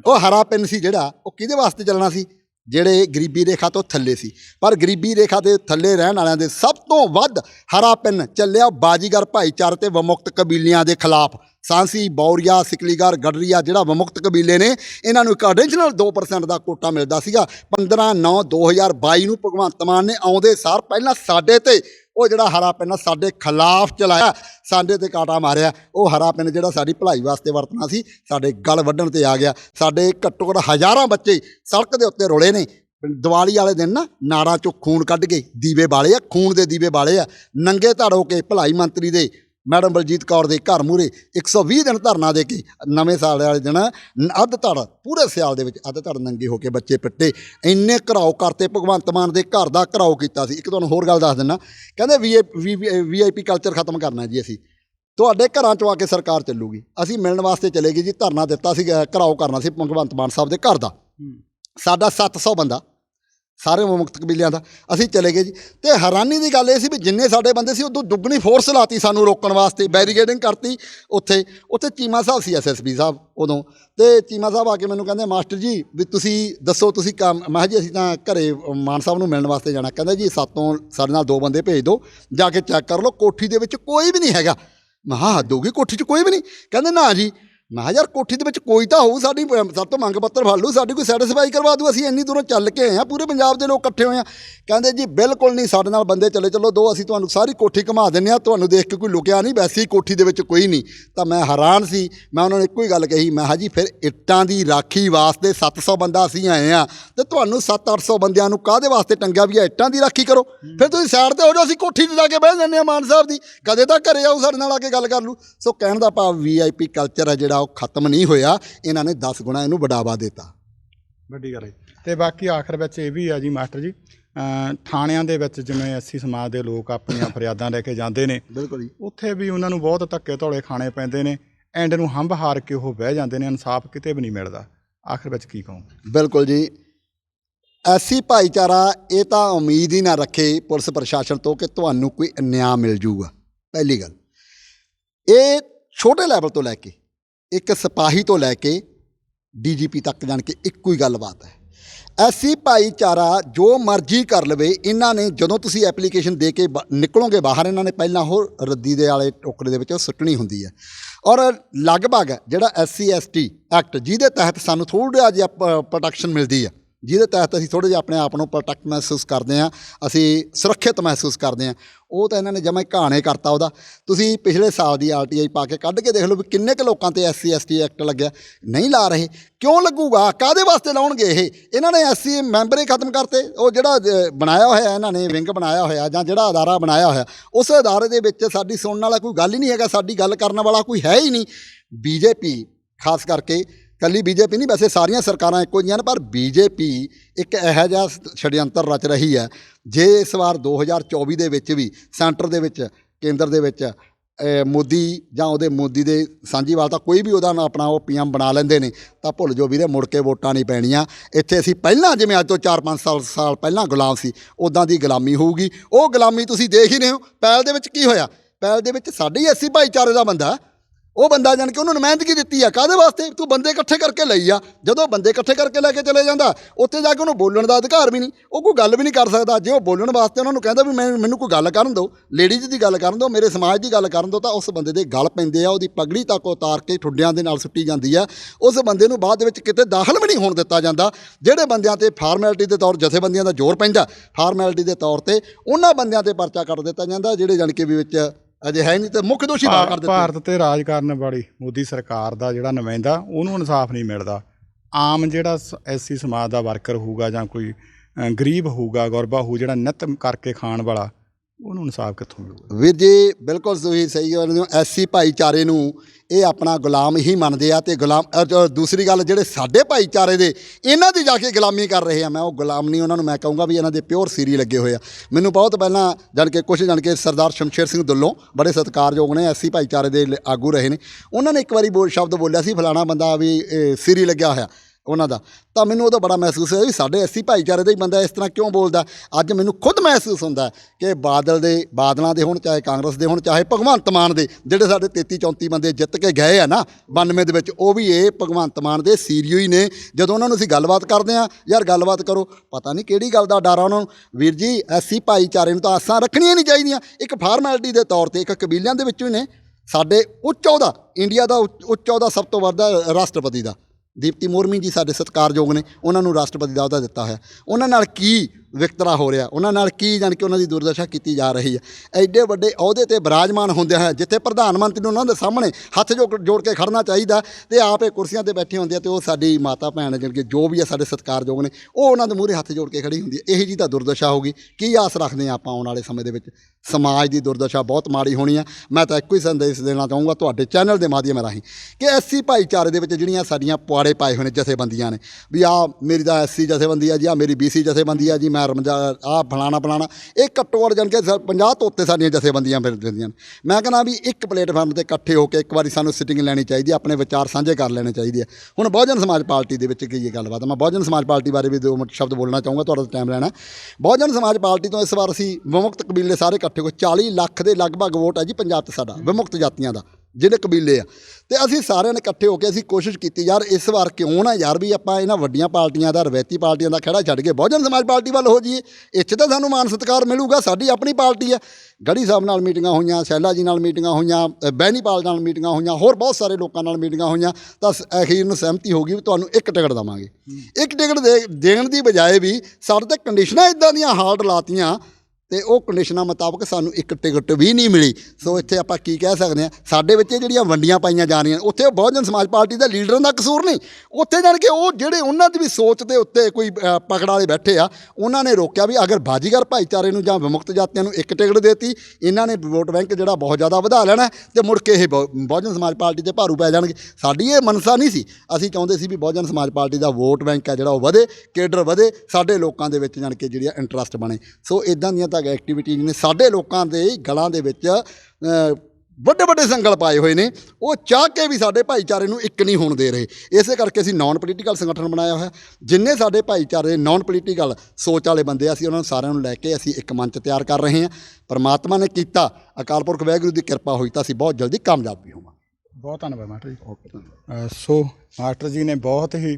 A: ਉਹ ਹਰਾ ਪੈਨ ਸੀ ਜਿਹੜਾ ਉਹ ਕਿਹਦੇ ਵਾਸਤੇ ਚੱਲਣਾ ਸੀ? ਜਿਹੜੇ ਗਰੀਬੀ ਰੇਖਾ ਤੋਂ ਥੱਲੇ ਸੀ। ਪਰ ਗਰੀਬੀ ਰੇਖਾ ਦੇ ਥੱਲੇ ਰਹਿਣ ਵਾਲਿਆਂ ਦੇ ਸਭ ਤੋਂ ਵੱਧ ਹਰਾ ਪਿੰਨ ਚੱਲਿਆ ਬਾਜੀਗਰ ਭਾਈਚਾਰੇ ਤੇ ਵਿਮੁਕਤ ਕਬੀਲਿਆਂ ਦੇ ਖਿਲਾਫ। ਸਾਂਸੀ, ਬੌਰੀਆ ਸਿਕਲੀਗਰ ਗੜਰੀਆ ਜਿਹੜਾ ਵਿਮੁਕਤ ਕਬੀਲੇ ਨੇ, ਇਹਨਾਂ ਨੂੰ ਇੱਕ ਐਡੀਸ਼ਨਲ 2% ਦਾ ਕੋਟਾ ਮਿਲਦਾ ਸੀਗਾ। 15 9 2022 ਨੂੰ ਭਗਵੰਤ ਮਾਨ ਨੇ ਆਉਂਦੇ ਸਾਰ ਪਹਿਲਾਂ ਸਾਡੇ ਤੇ ਉਹ ਜਿਹੜਾ ਹਰਾ ਪੈਨ ਸਾਡੇ ਖਿਲਾਫ ਚਲਾਇਆ, ਸਾਡੇ ਤੇ ਕਾਟਾ ਮਾਰਿਆ। ਉਹ ਹਰਾ ਪੈਨ ਜਿਹੜਾ ਸਾਡੀ ਭਲਾਈ ਵਾਸਤੇ ਵਰਤਣਾ ਸੀ, ਸਾਡੇ ਗਲ ਵੱਢਣ ਤੇ ਆ ਗਿਆ। ਸਾਡੇ ਘੱਟੋ ਘੱਟ ਹਜ਼ਾਰਾਂ ਬੱਚੇ ਸੜਕ ਦੇ ਉੱਤੇ ਰੁਲੇ ਨੇ। ਦੀਵਾਲੀ ਵਾਲੇ ਦਿਨ ਨਾ ਨਾੜਾਂ ਚੋਂ ਖੂਨ ਕੱਢ ਕੇ ਦੀਵੇ ਬਾਲੇ ਆ, ਖੂਨ ਦੇ ਦੀਵੇ ਬਾਲੇ ਆ। ਨੰਗੇ ਧੜ ਹੋ ਕੇ ਭਲਾਈ ਮੰਤਰੀ ਦੇ ਮੈਡਮ ਬਲਜੀਤ ਕੌਰ ਦੇ ਘਰ ਮੂਰੇ 120 ਦਿਨ ਧਰਨਾ ਦੇ ਕੇ ਨਵੇਂ ਸਾਲ ਵਾਲੇ ਦਿਨ ਅੱਧ ਧੜ ਪੂਰੇ ਸਿਆਲ ਦੇ ਵਿੱਚ ਅੱਧ ਧੜ ਨੰਗੇ ਹੋ ਕੇ ਬੱਚੇ ਪਿੱਟੇ। ਇੰਨੇ ਘਰਾਓ ਕਰਤੇ ਭਗਵੰਤ ਮਾਨ ਦੇ ਘਰ ਦਾ ਘਰਾਓ ਕੀਤਾ ਸੀ। ਇੱਕ ਤੁਹਾਨੂੰ ਹੋਰ ਗੱਲ ਦੱਸ ਦਿੰਨਾ ਕਹਿੰਦੇ ਵੀਆਈਪੀ ਕਲਚਰ ਖਤਮ ਕਰਨਾ ਜੀ ਅਸੀਂ। ਤੁਹਾਡੇ ਘਰਾਂ ਚੋਂ ਆ ਕੇ ਸਰਕਾਰ ਚੱਲੂਗੀ। ਅਸੀਂ ਮਿਲਣ ਵਾਸਤੇ ਚਲੇਗੀ ਜੀ ਧਰਨਾ ਦਿੱਤਾ ਸੀ ਘਰਾਓ ਕਰਨਾ ਸੀ ਭਗਵੰਤ ਮਾਨ ਸਾਹਿਬ ਦੇ ਘਰ ਦਾ। ਸਾਡਾ 700 ਬੰਦਾ ਸਾਰੇ ਮੁਕਤ ਕਬੀਲਿਆਂ ਦਾ, ਅਸੀਂ ਚਲੇ ਗਏ ਜੀ। ਤੇ ਹੈਰਾਨੀ ਦੀ ਗੱਲ ਇਹ ਸੀ ਵੀ ਜਿੰਨੇ ਸਾਡੇ ਬੰਦੇ ਸੀ, ਉਦੋਂ ਦੁੱਗਣੀ ਫੋਰਸ ਲਾਤੀ ਸਾਨੂੰ ਰੋਕਣ ਵਾਸਤੇ ਬੈਰੀਗੇਡਿੰਗ ਕਰਤੀ ਉੱਥੇ। ਉੱਥੇ ਚੀਮਾ ਸਾਹਿਬ ਸੀ ਐਸਐਸਪੀ ਸਾਹਿਬ ਉਦੋਂ। ਤੇ ਚੀਮਾ ਸਾਹਿਬ ਆ ਕੇ ਮੈਨੂੰ ਕਹਿੰਦੇ, ਮਾਸਟਰ ਜੀ, ਵੀ ਤੁਸੀਂ ਦੱਸੋ, ਤੁਸੀਂ ਕੰਮ ਮੈਂ ਕਿਹਾ ਜੀ, ਅਸੀਂ ਤਾਂ ਘਰੇ ਮਾਨ ਸਾਹਿਬ ਨੂੰ ਮਿਲਣ ਵਾਸਤੇ ਜਾਣਾ ਕਹਿੰਦਾ ਜੀ, ਸਾਤੋਂ ਸਾਡੇ ਨਾਲ ਦੋ ਬੰਦੇ ਭੇਜ ਦਿਓ ਜਾ ਕੇ ਚੈੱਕ ਕਰ ਲਓ, ਕੋਠੀ ਦੇ ਵਿੱਚ ਕੋਈ ਵੀ ਨਹੀਂ ਹੈਗਾ ਮੈਂ ਹਾਂ ਹੱਦ ਕੋਠੀ 'ਚ ਕੋਈ ਵੀ ਨਹੀਂ? ਕਹਿੰਦੇ, ਨਾ ਜੀ ਮੈਂ ਕਿਹਾ ਯਾਰ ਕੋਠੀ ਦੇ ਵਿੱਚ ਕੋਈ ਤਾਂ ਹੋਊ, ਸਾਡੀ ਸਭ ਤੋਂ ਮੰਗ ਪੱਤਰ ਫੜ ਲੂ ਸਾਡੀ ਕੋਈ ਸੈਟੀਸਫਾਈ ਕਰਵਾ ਦੂ ਅਸੀਂ ਇੰਨੀ ਦੂਰੋਂ ਚੱਲ ਕੇ ਆਏ ਆ ਪੂਰੇ ਪੰਜਾਬ ਦੇ ਲੋਕ ਇਕੱਠੇ ਹੋਏ ਆ ਕਹਿੰਦੇ ਜੀ, ਬਿਲਕੁਲ ਨਹੀਂ, ਸਾਡੇ ਨਾਲ ਬੰਦੇ ਚਲੇ ਚਲੋ, ਦੋ, ਅਸੀਂ ਤੁਹਾਨੂੰ ਸਾਰੀ ਕੋਠੀ ਘੁਮਾ ਦਿੰਨੇ ਆ ਤੁਹਾਨੂੰ ਦੇਖ ਕੇ ਕੋਈ ਲੁਕਿਆ ਨਹੀਂ, ਵੈਸੇ ਹੀ ਕੋਠੀ ਦੇ ਵਿੱਚ ਕੋਈ ਨਹੀਂ। ਤਾਂ ਮੈਂ ਹੈਰਾਨ ਸੀ, ਮੈਂ ਉਹਨਾਂ ਨੂੰ ਇੱਕੋ ਹੀ ਗੱਲ ਕਹੀ, ਮੈਂ ਕਿਹਾ ਜੀ, ਫਿਰ ਇੱਟਾਂ ਦੀ ਰਾਖੀ ਵਾਸਤੇ 700 ਬੰਦਾ ਅਸੀਂ ਆਏ ਆ ਤੇ ਤੁਹਾਨੂੰ 7-800 ਬੰਦਿਆਂ ਨੂੰ ਕਾਹਦੇ ਵਾਸਤੇ ਟੰਗਿਆ ਵੀ ਆ? ਇੱਟਾਂ ਦੀ ਰਾਖੀ ਕਰੋ। ਫਿਰ ਤੁਸੀਂ ਸਾਈਡ ਤੇ ਹੋ ਜਾਓ, ਅਸੀਂ ਕੋਠੀ ਤੇ ਜਾ ਕੇ ਬਹਿ ਜਾਂਦੇ ਆ ਮਾਨ ਸਾਹਿਬ ਦੀ। ਕਦੇ ਤਾਂ ਘਰੇ ਆਓ, ਸਾਡੇ ਨਾਲ ਆ ਕੇ ਗੱਲ ਕਰ ਲੂ ਸੋ ਕਹਿਣ ਦਾ ਭਾਵ ਵੀਆਈਪੀ ਕਲਚਰ ਹੈ ਜਿਹੜਾ ਉਹ ਖਤਮ ਨਹੀਂ ਹੋਇਆ ਇਹਨਾਂ ਨੇ 10 ਗੁਣਾ ਇਹਨੂੰ ਵਧਾਵਾ ਦਿੱਤਾ।
B: ਵੱਡੀ ਗੱਲ ਹੈ ਤੇ ਬਾਕੀ ਆਖਰ ਵਿੱਚ ਇਹ ਵੀ ਆ ਜੀ ਮਾਸਟਰ ਜੀ ਥਾਣਿਆਂ ਦੇ ਵਿੱਚ ਜਿਵੇਂ ਐਸੀ ਸਮਾਜ ਦੇ ਲੋਕ ਆਪਣੀਆਂ [LAUGHS] ਫਰਿਆਦਾਂ ਲੈ ਕੇ ਜਾਂਦੇ ਨੇ
A: ਬਿਲਕੁਲ ਜੀ।
B: ਉੱਥੇ ਵੀ ਉਹਨਾਂ ਨੂੰ ਬਹੁਤ ਧੱਕੇ ਧੌਲੇ ਖਾਣੇ ਪੈਂਦੇ ਨੇ ਐਂਡ ਨੂੰ ਹੰਬ ਹਾਰ ਕੇ ਉਹ ਬਹਿ ਜਾਂਦੇ ਨੇ ਇਨਸਾਫ ਕਿਤੇ ਵੀ ਨਹੀਂ ਮਿਲਦਾ। ਆਖਰ ਵਿੱਚ ਕੀ ਕਹੂੰ?
A: ਬਿਲਕੁਲ ਜੀ। ਐਸੀ ਭਾਈਚਾਰਾ ਇਹ ਤਾਂ ਉਮੀਦ ਹੀ ਨਾ ਰੱਖੇ ਪੁਲਿਸ ਪ੍ਰਸ਼ਾਸਨ ਤੋਂ ਕਿ ਤੁਹਾਨੂੰ ਕੋਈ ਨਿਆਂ ਮਿਲ ਜੂਗਾ। ਪਹਿਲੀ ਗੱਲ। ਇਹ ਛੋਟੇ ਲੈਵਲ ਤੋਂ ਲੈ ਕੇ ਇੱਕ ਸਿਪਾਹੀ ਤੋਂ ਲੈ ਕੇ ਡੀਜੀਪੀ ਤੱਕ ਜਾਣ ਕੇ ਇੱਕੋ ਹੀ ਗੱਲਬਾਤ ਹੈ। ਐਸੀ ਭਾਈਚਾਰਾ ਜੋ ਮਰਜ਼ੀ ਕਰ ਲਵੇ, ਇਹਨਾਂ ਨੇ ਜਦੋਂ ਤੁਸੀਂ ਐਪਲੀਕੇਸ਼ਨ ਦੇ ਕੇ ਬਾ- ਨਿਕਲੋਗੇ ਬਾਹਰ, ਇਹਨਾਂ ਨੇ ਪਹਿਲਾਂ ਉਹ ਰੱਦੀ ਦੇ ਵਾਲੇ ਟੋਕਰੇ ਦੇ ਵਿੱਚ ਉਹ ਸੁੱਟਣੀ ਹੁੰਦੀ ਹੈ। ਔਰ ਲਗਭਗ ਜਿਹੜਾ ਐਸਸੀ ਐਸਟੀ ਐਕਟ ਜਿਹਦੇ ਤਹਿਤ ਸਾਨੂੰ ਥੋੜ੍ਹਾ ਜਿਹਾ ਪ੍ਰੋਟੈਕਸ਼ਨ ਮਿਲਦੀ ਹੈ ਜਿਹਦੇ ਤਹਿਤ ਅਸੀਂ ਥੋੜ੍ਹੇ ਜਿਹਾ ਆਪਣੇ ਆਪ ਨੂੰ ਪ੍ਰੋਟੈਕਟ ਮਹਿਸੂਸ ਕਰਦੇ ਹਾਂ, ਅਸੀਂ ਸੁਰੱਖਿਅਤ ਮਹਿਸੂਸ ਕਰਦੇ ਹਾਂ। ਉਹ ਤਾਂ ਇਹਨਾਂ ਨੇ ਜਮਾ ਘਾਣੇ ਕਰਤਾ ਉਹਦਾ। ਤੁਸੀਂ ਪਿਛਲੇ ਸਾਲ ਦੀ ਆਰਟੀਆਈ ਪਾ ਕੇ ਕੱਢ ਕੇ ਦੇਖ ਲਓ ਵੀ ਕਿੰਨੇ ਕੁ ਲੋਕਾਂ ਤੇ ਐਸਸੀ ਐਸਟੀ ਐਕਟ ਲੱਗਿਆ। ਨਹੀਂ ਲਾ ਰਹੇ। ਕਿਉਂ ਲੱਗੂਗਾ? ਕਾਦੇ ਵਾਸਤੇ ਲਾਉਣਗੇ ਇਹ? ਇਹਨਾਂ ਨੇ ਐਸਸੀ ਮੈਂਬਰ ਹੀ ਖਤਮ ਕਰਤੇ। ਉਹ ਜਿਹੜਾ ਬਣਾਇਆ ਹੋਇਆ, ਇਹਨਾਂ ਨੇ ਵਿੰਗ ਬਣਾਇਆ ਹੋਇਆ ਜਾਂ ਜਿਹੜਾ ਅਦਾਰਾ ਬਣਾਇਆ ਹੋਇਆ, ਉਸ ਅਦਾਰੇ ਦੇ ਵਿੱਚ ਸਾਡੀ ਸੁਣਨ ਵਾਲਾ ਕੋਈ ਗੱਲ ਹੀ ਨਹੀਂ ਹੈਗਾ। ਸਾਡੀ ਗੱਲ ਕਰਨ ਵਾਲਾ ਕੋਈ ਹੈ ਹੀ ਨਹੀਂ। ਬੀਜੇਪੀ ਖਾਸ ਕਰਕੇ ਕੱਲੀ ਬੀਜੇਪੀ ਨਹੀਂ, ਵੈਸੇ ਸਾਰੀਆਂ ਸਰਕਾਰਾਂ ਇੱਕੋ ਜਿਹੀਆਂ ਨੇ, ਪਰ ਬੀਜੇਪੀ ਇੱਕ ਇਹੋ ਜਿਹਾ ਛੜਯੰਤਰ ਰਚ ਰਹੀ ਹੈ। ਜੇ ਇਸ ਵਾਰ 2024 ਦੇ ਵਿੱਚ ਵੀ ਸੈਂਟਰ ਦੇ ਵਿੱਚ, ਕੇਂਦਰ ਦੇ ਵਿੱਚ ਮੋਦੀ ਜਾਂ ਉਹਦੇ ਮੋਦੀ ਦੇ ਸਾਂਝੀਵਾਲ ਤਾਂ ਕੋਈ ਵੀ ਉਹਦਾ ਨਾ ਆਪਣਾ ਉਹ ਪੀਐਮ ਬਣਾ ਲੈਂਦੇ ਨੇ, ਤਾਂ ਭੁੱਲ ਜੋ ਵੀਰੇ, ਮੁੜ ਕੇ ਵੋਟਾਂ ਨਹੀਂ ਪੈਣੀਆਂ। ਇੱਥੇ ਅਸੀਂ ਪਹਿਲਾਂ ਜਿਵੇਂ ਅੱਜ ਤੋਂ 4-5 ਸਾਲ ਸਾਲ ਪਹਿਲਾਂ ਗੁਲਾਮ ਸੀ ਉਦਾਂ ਦੀ ਗੁਲਾਮੀ ਹੋਊਗੀ। ਉਹ ਗੁਲਾਮੀ ਤੁਸੀਂ ਦੇਖ ਹੀ ਰਹੇ ਹੋ, ਪੈਲ ਦੇ ਵਿੱਚ ਕੀ ਹੋਇਆ? ਪੈਲ ਦੇ ਵਿੱਚ ਸਾਡੇ ਹੀ ਐਸੀ ਭਾਈਚਾਰੇ ਦਾ ਬੰਦਾ ਉਹ ਬੰਦਾ ਜਾਣ ਕੇ ਉਹਨੂੰ ਨੁਮਾਇੰਦਗੀ ਦਿੱਤੀ ਆ ਕਾਦੇ ਵਾਸਤੇ? ਤੂੰ ਬੰਦੇ ਇਕੱਠੇ ਕਰਕੇ ਲਈ ਆ। ਜਦੋਂ ਬੰਦੇ ਇਕੱਠੇ ਕਰਕੇ ਲੈ ਕੇ ਚਲੇ ਜਾਂਦਾ, ਉੱਥੇ ਜਾ ਕੇ ਉਹਨੂੰ ਬੋਲਣ ਦਾ ਅਧਿਕਾਰ ਵੀ ਨਹੀਂ। ਉਹ ਕੋਈ ਗੱਲ ਵੀ ਨਹੀਂ ਕਰ ਸਕਦਾ। ਜੇ ਉਹ ਬੋਲਣ ਵਾਸਤੇ ਉਹਨਾਂ ਨੂੰ ਕਹਿੰਦਾ ਵੀ ਮੈਂ ਮੈਨੂੰ ਕੋਈ ਗੱਲ ਕਰਨ ਦਿਓ ਲੇਡੀਜ਼ ਦੀ ਗੱਲ ਕਰਨ ਦਿਓ, ਮੇਰੇ ਸਮਾਜ ਦੀ ਗੱਲ ਕਰਨ ਦਿਓ, ਤਾਂ ਉਸ ਬੰਦੇ ਦੇ ਗਲ ਪੈਂਦੇ ਆ, ਉਹਦੀ ਪਗੜੀ ਤੱਕ ਉਤਾਰ ਕੇ ਠੁੱਡਿਆਂ ਦੇ ਨਾਲ ਸੁੱਟੀ ਜਾਂਦੀ ਆ। ਉਸ ਬੰਦੇ ਨੂੰ ਬਾਅਦ ਵਿੱਚ ਕਿਤੇ ਦਾਖਲ ਵੀ ਨਹੀਂ ਹੋਣ ਦਿੱਤਾ ਜਾਂਦਾ। ਜਿਹੜੇ ਬੰਦਿਆਂ ਤੇ ਫਾਰਮੈਲਿਟੀ ਦੇ ਤੌਰ ਜਥੇਬੰਦੀਆਂ ਦਾ ਜ਼ੋਰ ਪੈਂਦਾ ਫਾਰਮੈਲਿਟੀ ਦੇ ਤੌਰ ਤੇ ਉਹਨਾਂ ਬੰਦਿਆਂ ਤੇ ਪਰਚਾ ਕੱਟ ਦਿੱਤਾ ਜਾਂਦਾ, ਜਿਹੜੇ ਜਾਣ ਕੇ ਵੀ ਵਿੱਚ ਅਜੇ ਹੈ ਨਹੀਂ ਤੇ ਮੁੱਖ ਦੋਸ਼ੀ ਬਾਹਰ ਕਰ ਦਿੱਤੇ।
B: ਭਾਰਤ ਤੇ ਰਾਜ ਕਰਨ ਵਾਲੀ ਮੋਦੀ ਸਰਕਾਰ ਦਾ ਜਿਹੜਾ ਨੁਮਾਇੰਦਾ ਉਹਨੂੰ ਇਨਸਾਫ ਨਹੀਂ ਮਿਲਦਾ। ਆਮ ਜਿਹੜਾ ਐਸੀ ਸਮਾਜ ਦਾ ਵਰਕਰ ਹੋਊਗਾ ਜਾਂ ਕੋਈ ਗਰੀਬ ਹੋਊਗਾ ਗੁਰਬਾ ਹੋਊ ਜਿਹੜਾ ਨਿੱਤ ਕਰਕੇ ਖਾਣ ਵਾਲਾ ਉਹਨੂੰ ਇਨਸਾਫ ਕਿੱਥੋਂ ਮਿਲੂਗਾ?
A: ਵੀਰ ਜੀ ਬਿਲਕੁਲ ਤੁਸੀਂ ਸਹੀ ਗੱਲ ਹੋ ਐਸੀ ਭਾਈਚਾਰੇ ਨੂੰ ਇਹ ਆਪਣਾ ਗੁਲਾਮ ਹੀ ਮੰਨਦੇ ਆ ਤੇ ਗੁਲਾਮ ਅ, ਦੂਸਰੀ ਗੱਲ ਜਿਹੜੇ ਸਾਡੇ ਭਾਈਚਾਰੇ ਦੇ ਇਹਨਾਂ ਦੀ ਜਾ ਕੇ ਗੁਲਾਮੀ ਕਰ ਰਹੇ ਆ। ਮੈਂ ਉਹ ਗੁਲਾਮ ਨਹੀਂ ਉਹਨਾਂ ਨੂੰ ਮੈਂ ਕਹੂੰਗਾ ਵੀ ਇਹਨਾਂ ਦੇ ਪਿਓਰ ਸੀਰੀ ਲੱਗੇ ਹੋਏ ਆ। ਮੈਨੂੰ ਬਹੁਤ ਪਹਿਲਾਂ ਜਾਣ ਕੇ ਕੁਝ ਜਾਣ ਕੇ ਸਰਦਾਰ ਸ਼ਮਸ਼ੇਰ ਸਿੰਘ ਦੁੱਲੋਂ ਬੜੇ ਸਤਿਕਾਰਯੋਗ ਨੇ ਐਸੀ ਭਾਈਚਾਰੇ ਦੇ ਲ- ਆਗੂ ਰਹੇ ਨੇ। ਉਹਨਾਂ ਨੇ ਇੱਕ ਵਾਰੀ ਬੋਲ ਸ਼ਬਦ ਬੋਲਿਆ ਸੀ ਫਲਾਣਾ ਬੰਦਾ ਵੀ ਇਹ, ਸੀਰੀ ਲੱਗਿਆ ਹੋਇਆ। ਉਹਨਾਂ ਦਾ। ਤਾਂ ਮੈਨੂੰ ਉਹਦਾ ਬੜਾ ਮਹਿਸੂਸ ਹੋਇਆ ਵੀ ਸਾਡੇ ਐਸੀ ਭਾਈਚਾਰੇ ਦਾ ਹੀ ਬੰਦਾ ਇਸ ਤਰ੍ਹਾਂ ਕਿਉਂ ਬੋਲਦਾ। ਅੱਜ ਮੈਨੂੰ ਖੁਦ ਮਹਿਸੂਸ ਹੁੰਦਾ ਕਿ ਬਾਦਲ ਦੇ, ਬਾਦਲਾਂ ਦੇ ਹੋਣ, ਚਾਹੇ ਕਾਂਗਰਸ ਦੇ ਹੋਣ, ਚਾਹੇ ਭਗਵੰਤ ਮਾਨ ਦੇ, ਜਿਹੜੇ ਸਾਡੇ 33 34 ਬੰਦੇ ਜਿੱਤ ਕੇ ਗਏ ਆ ਨਾ 92 ਦੇ ਵਿੱਚ, ਉਹ ਵੀ ਇਹ ਭਗਵੰਤ ਮਾਨ ਦੇ ਸੀਰੀਓ ਹੀ ਨੇ। ਜਦੋਂ ਉਹਨਾਂ ਨੂੰ ਅਸੀਂ ਗੱਲਬਾਤ ਕਰਦੇ ਆ ਯਾਰ ਗੱਲਬਾਤ ਕਰੋ। ਪਤਾ ਨਹੀਂ ਕਿਹੜੀ ਗੱਲ ਦਾ ਡਰ ਆ ਉਹਨਾਂ ਨੂੰ। ਵੀਰ ਜੀ, ਐਸੀ ਭਾਈਚਾਰੇ ਨੂੰ ਤਾਂ ਆਸਾਂ ਰੱਖਣੀਆਂ ਨਹੀਂ ਚਾਹੀਦੀਆਂ। ਇੱਕ ਫਾਰਮੈਲਿਟੀ ਦੇ ਤੌਰ ਤੇ ਇੱਕ ਕਬੀਲਿਆਂ ਦੇ ਵਿੱਚੋਂ ਹੀ ਨੇ। ਸਾਡੇ ਉੱਚ ਅਹੁਦਾ, ਇੰਡੀਆ ਦਾ ਉੱਚ ਉੱਚ ਅਹੁਦਾ ਸਭ ਤੋਂ ਵੱਡਾ ਰਾਸ਼ਟਰਪਤੀ ਦਾ। ਦੀਪਤੀ ਮੁਰਮੀ ਜੀ ਸਾਡੇ ਸਤਿਕਾਰਯੋਗ ਨੇ, ਉਹਨਾਂ ਨੂੰ ਰਾਸ਼ਟਰਪਤੀ ਦਾ ਅਹੁਦਾ ਦਿੱਤਾ ਹੋਇਆ। ਉਹਨਾਂ ਨਾਲ ਕੀ ਵਿਕਤਰਾ ਹੋ ਰਿਹਾ। ਉਹਨਾਂ ਨਾਲ ਕੀ ਜਾਣ ਕੇ ਉਹਨਾਂ ਦੀ ਦੁਰਦਸ਼ਾ ਕੀਤੀ ਜਾ ਰਹੀ ਹੈ। ਐਡੇ ਵੱਡੇ ਅਹੁਦੇ ਤੇ ਬਿਰਾਜਮਾਨ ਹੁੰਦੇ ਹੈ ਜਿੱਥੇ ਪ੍ਰਧਾਨ ਮੰਤਰੀ ਨੂੰ ਉਹਨਾਂ ਦੇ ਸਾਹਮਣੇ ਹੱਥ ਜੋੜ ਜੋੜ ਕੇ ਖੜਨਾ ਚਾਹੀਦਾ ਤੇ ਆਪ ਇਹ ਕੁਰਸੀਆਂ ਤੇ ਬੈਠੇ ਹੁੰਦੇ ਆ ਤੇ ਉਹ ਸਾਡੀ ਮਾਤਾ ਭੈਣ ਜਾਣੀ ਕਿ ਜੋ ਵੀ ਆ ਸਾਡੇ ਸਤਿਕਾਰਯੋਗ ਨੇ, ਉਹ ਉਹਨਾਂ ਦੇ ਮੂਹਰੇ ਹੱਥ ਜੋੜ ਕੇ ਖੜੀ ਹੁੰਦੀ ਹੈ। ਇਹੀ ਜੀ ਤਾਂ ਦੁਰਦਸ਼ਾ ਹੋਗੀ ਕੀ ਆਸ ਰੱਖਦੇ ਆ ਆਪਾਂ ਆਉਣ ਵਾਲੇ ਸਮੇਂ ਦੇ ਵਿੱਚ? ਸਮਾਜ ਦੀ ਦੁਰਦਸ਼ਾ ਬਹੁਤ ਮਾੜੀ ਹੋਣੀ ਆ। ਮੈਂ ਤਾਂ ਇੱਕੋ ਹੀ ਸੰਦੇਸ਼ ਦੇਣਾ ਚਾਹੂੰਗਾ ਤੁਹਾਡੇ ਚੈਨਲ ਦੇ ਮਾਧਿਅਮ ਰਾਹੀਂ ਕਿ ਐਸੀ ਭਾਈਚਾਰੇ ਦੇ ਵਿੱਚ ਜਿਹੜੀਆਂ ਸਾਡੀਆਂ ਪੁਆੜੇ ਪਾਏ ਹੋਏ ਨੇ ਜਥੇਬੰਦੀਆਂ ਨੇ, ਵੀ ਆ ਮੇਰੀ ਤਾਂ ਐਸਸੀ ਜਥੇਬੰਦੀ ਆ ਜੀ ਆ ਮੇਰੀ ਬੀਸੀ ਜਥੇਬੰਦੀ ਆ ਜੀ, ਮੈਂ ਰਮਜਾ ਆ ਫਲਾਣਾ ਫਲਾਣਾ, ਇਹ ਘੱਟੋ ਘੱਟ ਜਾਣ ਕੇ 50 ਤੋਂ ਉੱਤੇ ਸਾਡੀਆਂ ਜਥੇਬੰਦੀਆਂ ਫਿਰ ਦਿੰਦੀਆਂ ਨੇ। ਮੈਂ ਕਹਿੰਦਾ ਵੀ ਇੱਕ ਪਲੇਟਫਾਰਮ ਤੇ ਇਕੱਠੇ ਹੋ ਕੇ ਇੱਕ ਵਾਰੀ ਸਾਨੂੰ ਸਿਟਿੰਗ ਲੈਣੀ ਚਾਹੀਦੀ ਹੈ, ਆਪਣੇ ਵਿਚਾਰ ਸਾਂਝੇ ਕਰ ਲੈਣੇ ਚਾਹੀਦੇ ਆ। ਹੁਣ ਬਹੁਜਨ ਸਮਾਜ ਪਾਰਟੀ ਦੇ ਵਿੱਚ ਕੀ ਇਹ ਗੱਲਬਾਤ ਮੈਂ ਬਹੁਜਨ ਸਮਾਜ ਪਾਰਟੀ ਬਾਰੇ ਵੀ ਦੋ ਮਿੰਟ ਸ਼ਬਦ ਬੋਲਣਾ ਚਾਹੂੰਗਾ, ਤੁਹਾਡਾ ਟਾਈਮ ਲੈਣਾ ਬਹੁਜਨ ਸਮਾਜ ਪਾਰਟੀ ਤੋਂ ਇਸ ਵਾਰ ਅਸੀਂ ਵਿਮੁਕਤ ਕਬੀਲੇ ਸਾਰੇ ਇਕੱਠੇ ਹੋ 40 ਲੱਖ ਦੇ ਲਗਭਗ ਵੋਟ ਹੈ ਜੀ ਪੰਜਾਬ 'ਚ ਸਾਡਾ, ਵਿਮੁਕਤ ਜਾਤੀਆਂ ਦਾ। ਜਿਹੜੇ ਕਬੀਲੇ ਆ। ਤੇ ਅਸੀਂ ਸਾਰਿਆਂ ਨੇ ਇਕੱਠੇ ਹੋ ਕੇ ਅਸੀਂ ਕੋਸ਼ਿਸ਼ ਕੀਤੀ ਯਾਰ ਇਸ ਵਾਰ ਕਿਉਂ ਨਾ ਯਾਰ ਵੀ ਆਪਾਂ ਇਹਨਾਂ ਵੱਡੀਆਂ ਪਾਰਟੀਆਂ ਦਾ ਰਵੈਤੀ ਪਾਰਟੀਆਂ ਦਾ ਖੜਾ ਛੱਡ ਕੇ ਬਹੁਜਨ ਸਮਾਜ ਪਾਰਟੀ ਵੱਲ ਹੋ ਜਾਈਏ। ਇੱਥੇ ਤਾਂ ਸਾਨੂੰ ਮਾਨ ਸਤਿਕਾਰ ਮਿਲੂਗਾ ਸਾਡੀ ਆਪਣੀ ਪਾਰਟੀ ਆ ਗੜੀ ਸਾਹਿਬ ਨਾਲ ਮੀਟਿੰਗਾਂ ਹੋਈਆਂ ਸ਼ੈਲਾ ਜੀ ਨਾਲ ਮੀਟਿੰਗਾਂ ਹੋਈਆਂ ਅ, ਬਹਿਨੀਪਾਲ ਨਾਲ ਮੀਟਿੰਗਾਂ ਹੋਈਆਂ ਹੋਰ ਬਹੁਤ ਸਾਰੇ ਲੋਕਾਂ ਨਾਲ ਮੀਟਿੰਗਾਂ ਹੋਈਆਂ। ਤਾਂ ਅਖੀਰ ਨੂੰ ਸਹਿਮਤੀ ਹੋ ਗਈ ਵੀ ਤੁਹਾਨੂੰ ਇੱਕ ਟਿਕਟ ਦੇਵਾਂਗੇ। ਇੱਕ ਟਿਕਟ ਦੇ ਦੇਣ ਦੀ ਬਜਾਏ ਵੀ ਸਾਡੇ ਤੇ ਕੰਡੀਸ਼ਨਾਂ ਇਦਾਂ ਦੀਆਂ ਹਾਰਡ ਲਾਤੀਆਂ ਤੇ ਉਹ ਕੰਡੀਸ਼ਨਾਂ ਮੁਤਾਬਕ ਸਾਨੂੰ ਇੱਕ ਟਿਕਟ ਵੀ ਨਹੀਂ ਮਿਲੀ। ਸੋ ਇੱਥੇ ਆਪਾਂ ਕੀ ਕਹਿ ਸਕਦੇ ਹਾਂ ਸਾਡੇ ਵਿੱਚ ਇਹ ਜਿਹੜੀਆਂ ਵੰਡੀਆਂ ਪਾਈਆਂ ਜਾ ਰਹੀਆਂ ਉੱਥੇ ਬਹੁਜਨ ਸਮਾਜ ਪਾਰਟੀ ਦੇ ਲੀਡਰਾਂ ਦਾ ਕਸੂਰ ਨਹੀਂ। ਉੱਥੇ ਜਾਣ ਕੇ ਉਹ ਜਿਹੜੇ ਉਹਨਾਂ ਦੀ ਵੀ ਸੋਚ ਦੇ ਉੱਤੇ ਕੋਈ ਅ, ਪਕੜ ਵਾਲੇ ਬੈਠੇ ਆ ਉਹਨਾਂ ਨੇ ਰੋਕਿਆ ਵੀ ਅਗਰ ਬਾਜੀਗਰ ਭਾਈਚਾਰੇ ਨੂੰ ਜਾਂ ਵਿਮੁਕਤ ਜਾਤੀਆਂ ਨੂੰ ਇੱਕ ਟਿਕਟ ਦੇਤੀ ਇਹਨਾਂ ਨੇ ਵੋਟ ਬੈਂਕ ਜਿਹੜਾ ਬਹੁਤ ਜ਼ਿਆਦਾ ਵਧਾ ਲੈਣਾ ਹੈ ਤੇ ਮੁੜ ਕੇ ਇਹ ਬਹੁ- ਬਹੁਜਨ ਸਮਾਜ ਪਾਰਟੀ ਤੇ ਭਾਰੂ ਪੈ ਜਾਣਗੇ। ਸਾਡੀ ਇਹ ਮਨਸਾ ਨਹੀਂ ਸੀ। ਅਸੀਂ ਚਾਹੁੰਦੇ ਸੀ ਵੀ ਬਹੁਜਨ ਸਮਾਜ ਪਾਰਟੀ ਦਾ ਵੋਟ ਬੈਂਕ ਹੈ ਜਿਹੜਾ ਉਹ ਵਧੇ ਕੇਡਰ ਵਧੇ ਸਾਡੇ ਲੋਕਾਂ ਦੇ ਵਿੱਚ ਜਾਣ ਕੇ ਜਿਹੜੀ ਇੰਟਰਸਟ ਬਣੇ। ਸੋ ਇਦਾਂ ਦੀਆਂ ਤਾਂ ਐਕਟੀਵਿਟੀਜ਼ ਨੇ ਸਾਡੇ ਲੋਕਾਂ ਦੇ ਗਲਾਂ ਦੇ ਵਿੱਚ ਵੱਡੇ ਵੱਡੇ ਸੰਗਲ ਪਾਏ ਹੋਏ ਨੇ ਉਹ ਚਾਹ ਕੇ ਵੀ ਸਾਡੇ ਭਾਈਚਾਰੇ ਨੂੰ ਇੱਕ ਨਹੀਂ ਹੋਣ ਦੇ ਰਹੇ। ਇਸੇ ਕਰਕੇ ਅਸੀਂ ਨਾਨ ਪੋਲੀਟੀਕਲ ਸੰਗਠਨ ਬਣਾਇਆ ਹੋਇਆ। ਜਿੰਨੇ ਸਾਡੇ ਭਾਈਚਾਰੇ ਨਾਨ ਪੋਲੀਟੀਕਲ ਸੋਚ ਵਾਲੇ ਬੰਦੇ ਆ, ਅਸੀਂ ਉਹਨਾਂ ਨੂੰ ਸਾਰਿਆਂ ਨੂੰ ਲੈ ਕੇ ਅਸੀਂ ਇੱਕ ਮੰਚ ਤਿਆਰ ਕਰ ਰਹੇ ਹਾਂ। ਪਰਮਾਤਮਾ ਨੇ ਕੀਤਾ ਅਕਾਲ ਪੁਰਖ ਵਾਹਿਗੁਰੂ ਦੀ ਕਿਰਪਾ ਹੋਈ ਤਾਂ ਅਸੀਂ ਬਹੁਤ ਜਲਦੀ ਕਾਮਯਾਬ ਵੀ ਹੋਵਾਂਗੇ।
B: ਬਹੁਤ ਧੰਨਵਾਦ ਮਾਸਟਰ ਜੀ। ਸੋ ਮਾਸਟਰ ਜੀ ਨੇ ਬਹੁਤ ਹੀ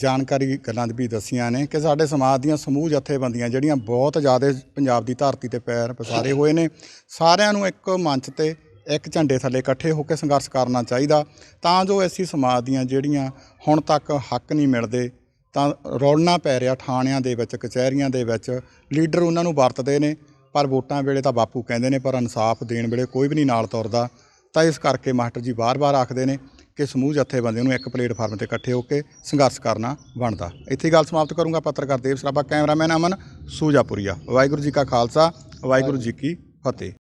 B: ਜਾਣਕਾਰੀ ਗੱਲਾਂ ਵੀ ਦੱਸੀਆਂ ਨੇ ਕਿ ਸਾਡੇ ਸਮਾਜ ਦੀਆਂ ਸਮੂਹ ਜਥੇਬੰਦੀਆਂ ਜਿਹੜੀਆਂ ਬਹੁਤ ਜ਼ਿਆਦਾ ਪੰਜਾਬ ਦੀ ਧਰਤੀ ਤੇ ਪੈਰ ਪਸਾਰੇ ਹੋਏ ਨੇ, ਸਾਰਿਆਂ ਨੂੰ ਇੱਕ ਮੰਚ ਤੇ ਇੱਕ ਝੰਡੇ ਥੱਲੇ ਇਕੱਠੇ ਹੋ ਕੇ ਸੰਘਰਸ਼ ਕਰਨਾ ਚਾਹੀਦਾ। ਤਾਂ ਜੋ ਐਸੀ ਸਮਾਜ ਦੀਆਂ ਜਿਹੜੀਆਂ ਹੁਣ ਤੱਕ ਹੱਕ ਨਹੀਂ ਮਿਲਦੇ, ਤਾਂ ਰੋਲਣਾ ਪੈ ਰਿਹਾ ਥਾਣਿਆਂ ਦੇ ਵਿੱਚ, ਕਚਹਿਰੀਆਂ ਦੇ ਵਿੱਚ, ਲੀਡਰ ਉਹਨਾਂ ਨੂੰ ਵਰਤਦੇ ਨੇ, ਪਰ ਵੋਟਾਂ ਵੇਲੇ ਤਾਂ ਬਾਪੂ ਕਹਿੰਦੇ ਨੇ, ਪਰ ਇਨਸਾਫ ਦੇਣ ਵੇਲੇ ਕੋਈ ਵੀ ਨਹੀਂ ਨਾਲ ਤੁਰਦਾ। ਤਾਂ ਇਸ ਕਰਕੇ ਮਾਸਟਰ ਜੀ ਵਾਰ-ਵਾਰ ਆਖਦੇ ਨੇ ਕਿ ਸਮੂਹ ਜਥੇਬੰਦੀਆਂ ਨੂੰ ਇੱਕ ਪਲੇਟਫਾਰਮ ਤੇ ਇਕੱਠੇ ਹੋ ਕੇ ਸੰਘਰਸ਼ ਕਰਨਾ ਬਣਦਾ। ਇੱਥੇ ਗੱਲ ਸਮਾਪਤ ਕਰੂੰਗਾ ਪੱਤਰਕਾਰ ਦੇਵ ਸਰਾਭਾ, ਕੈਮਰਾਮੈਨ ਅਮਨ ਸੂਜਾਪੁਰੀਆ ਵਾਹਿਗੁਰੂ ਜੀ ਕਾ ਖਾਲਸਾ, ਵਾਹਿਗੁਰੂ ਜੀ ਕੀ ਫਤਿਹ।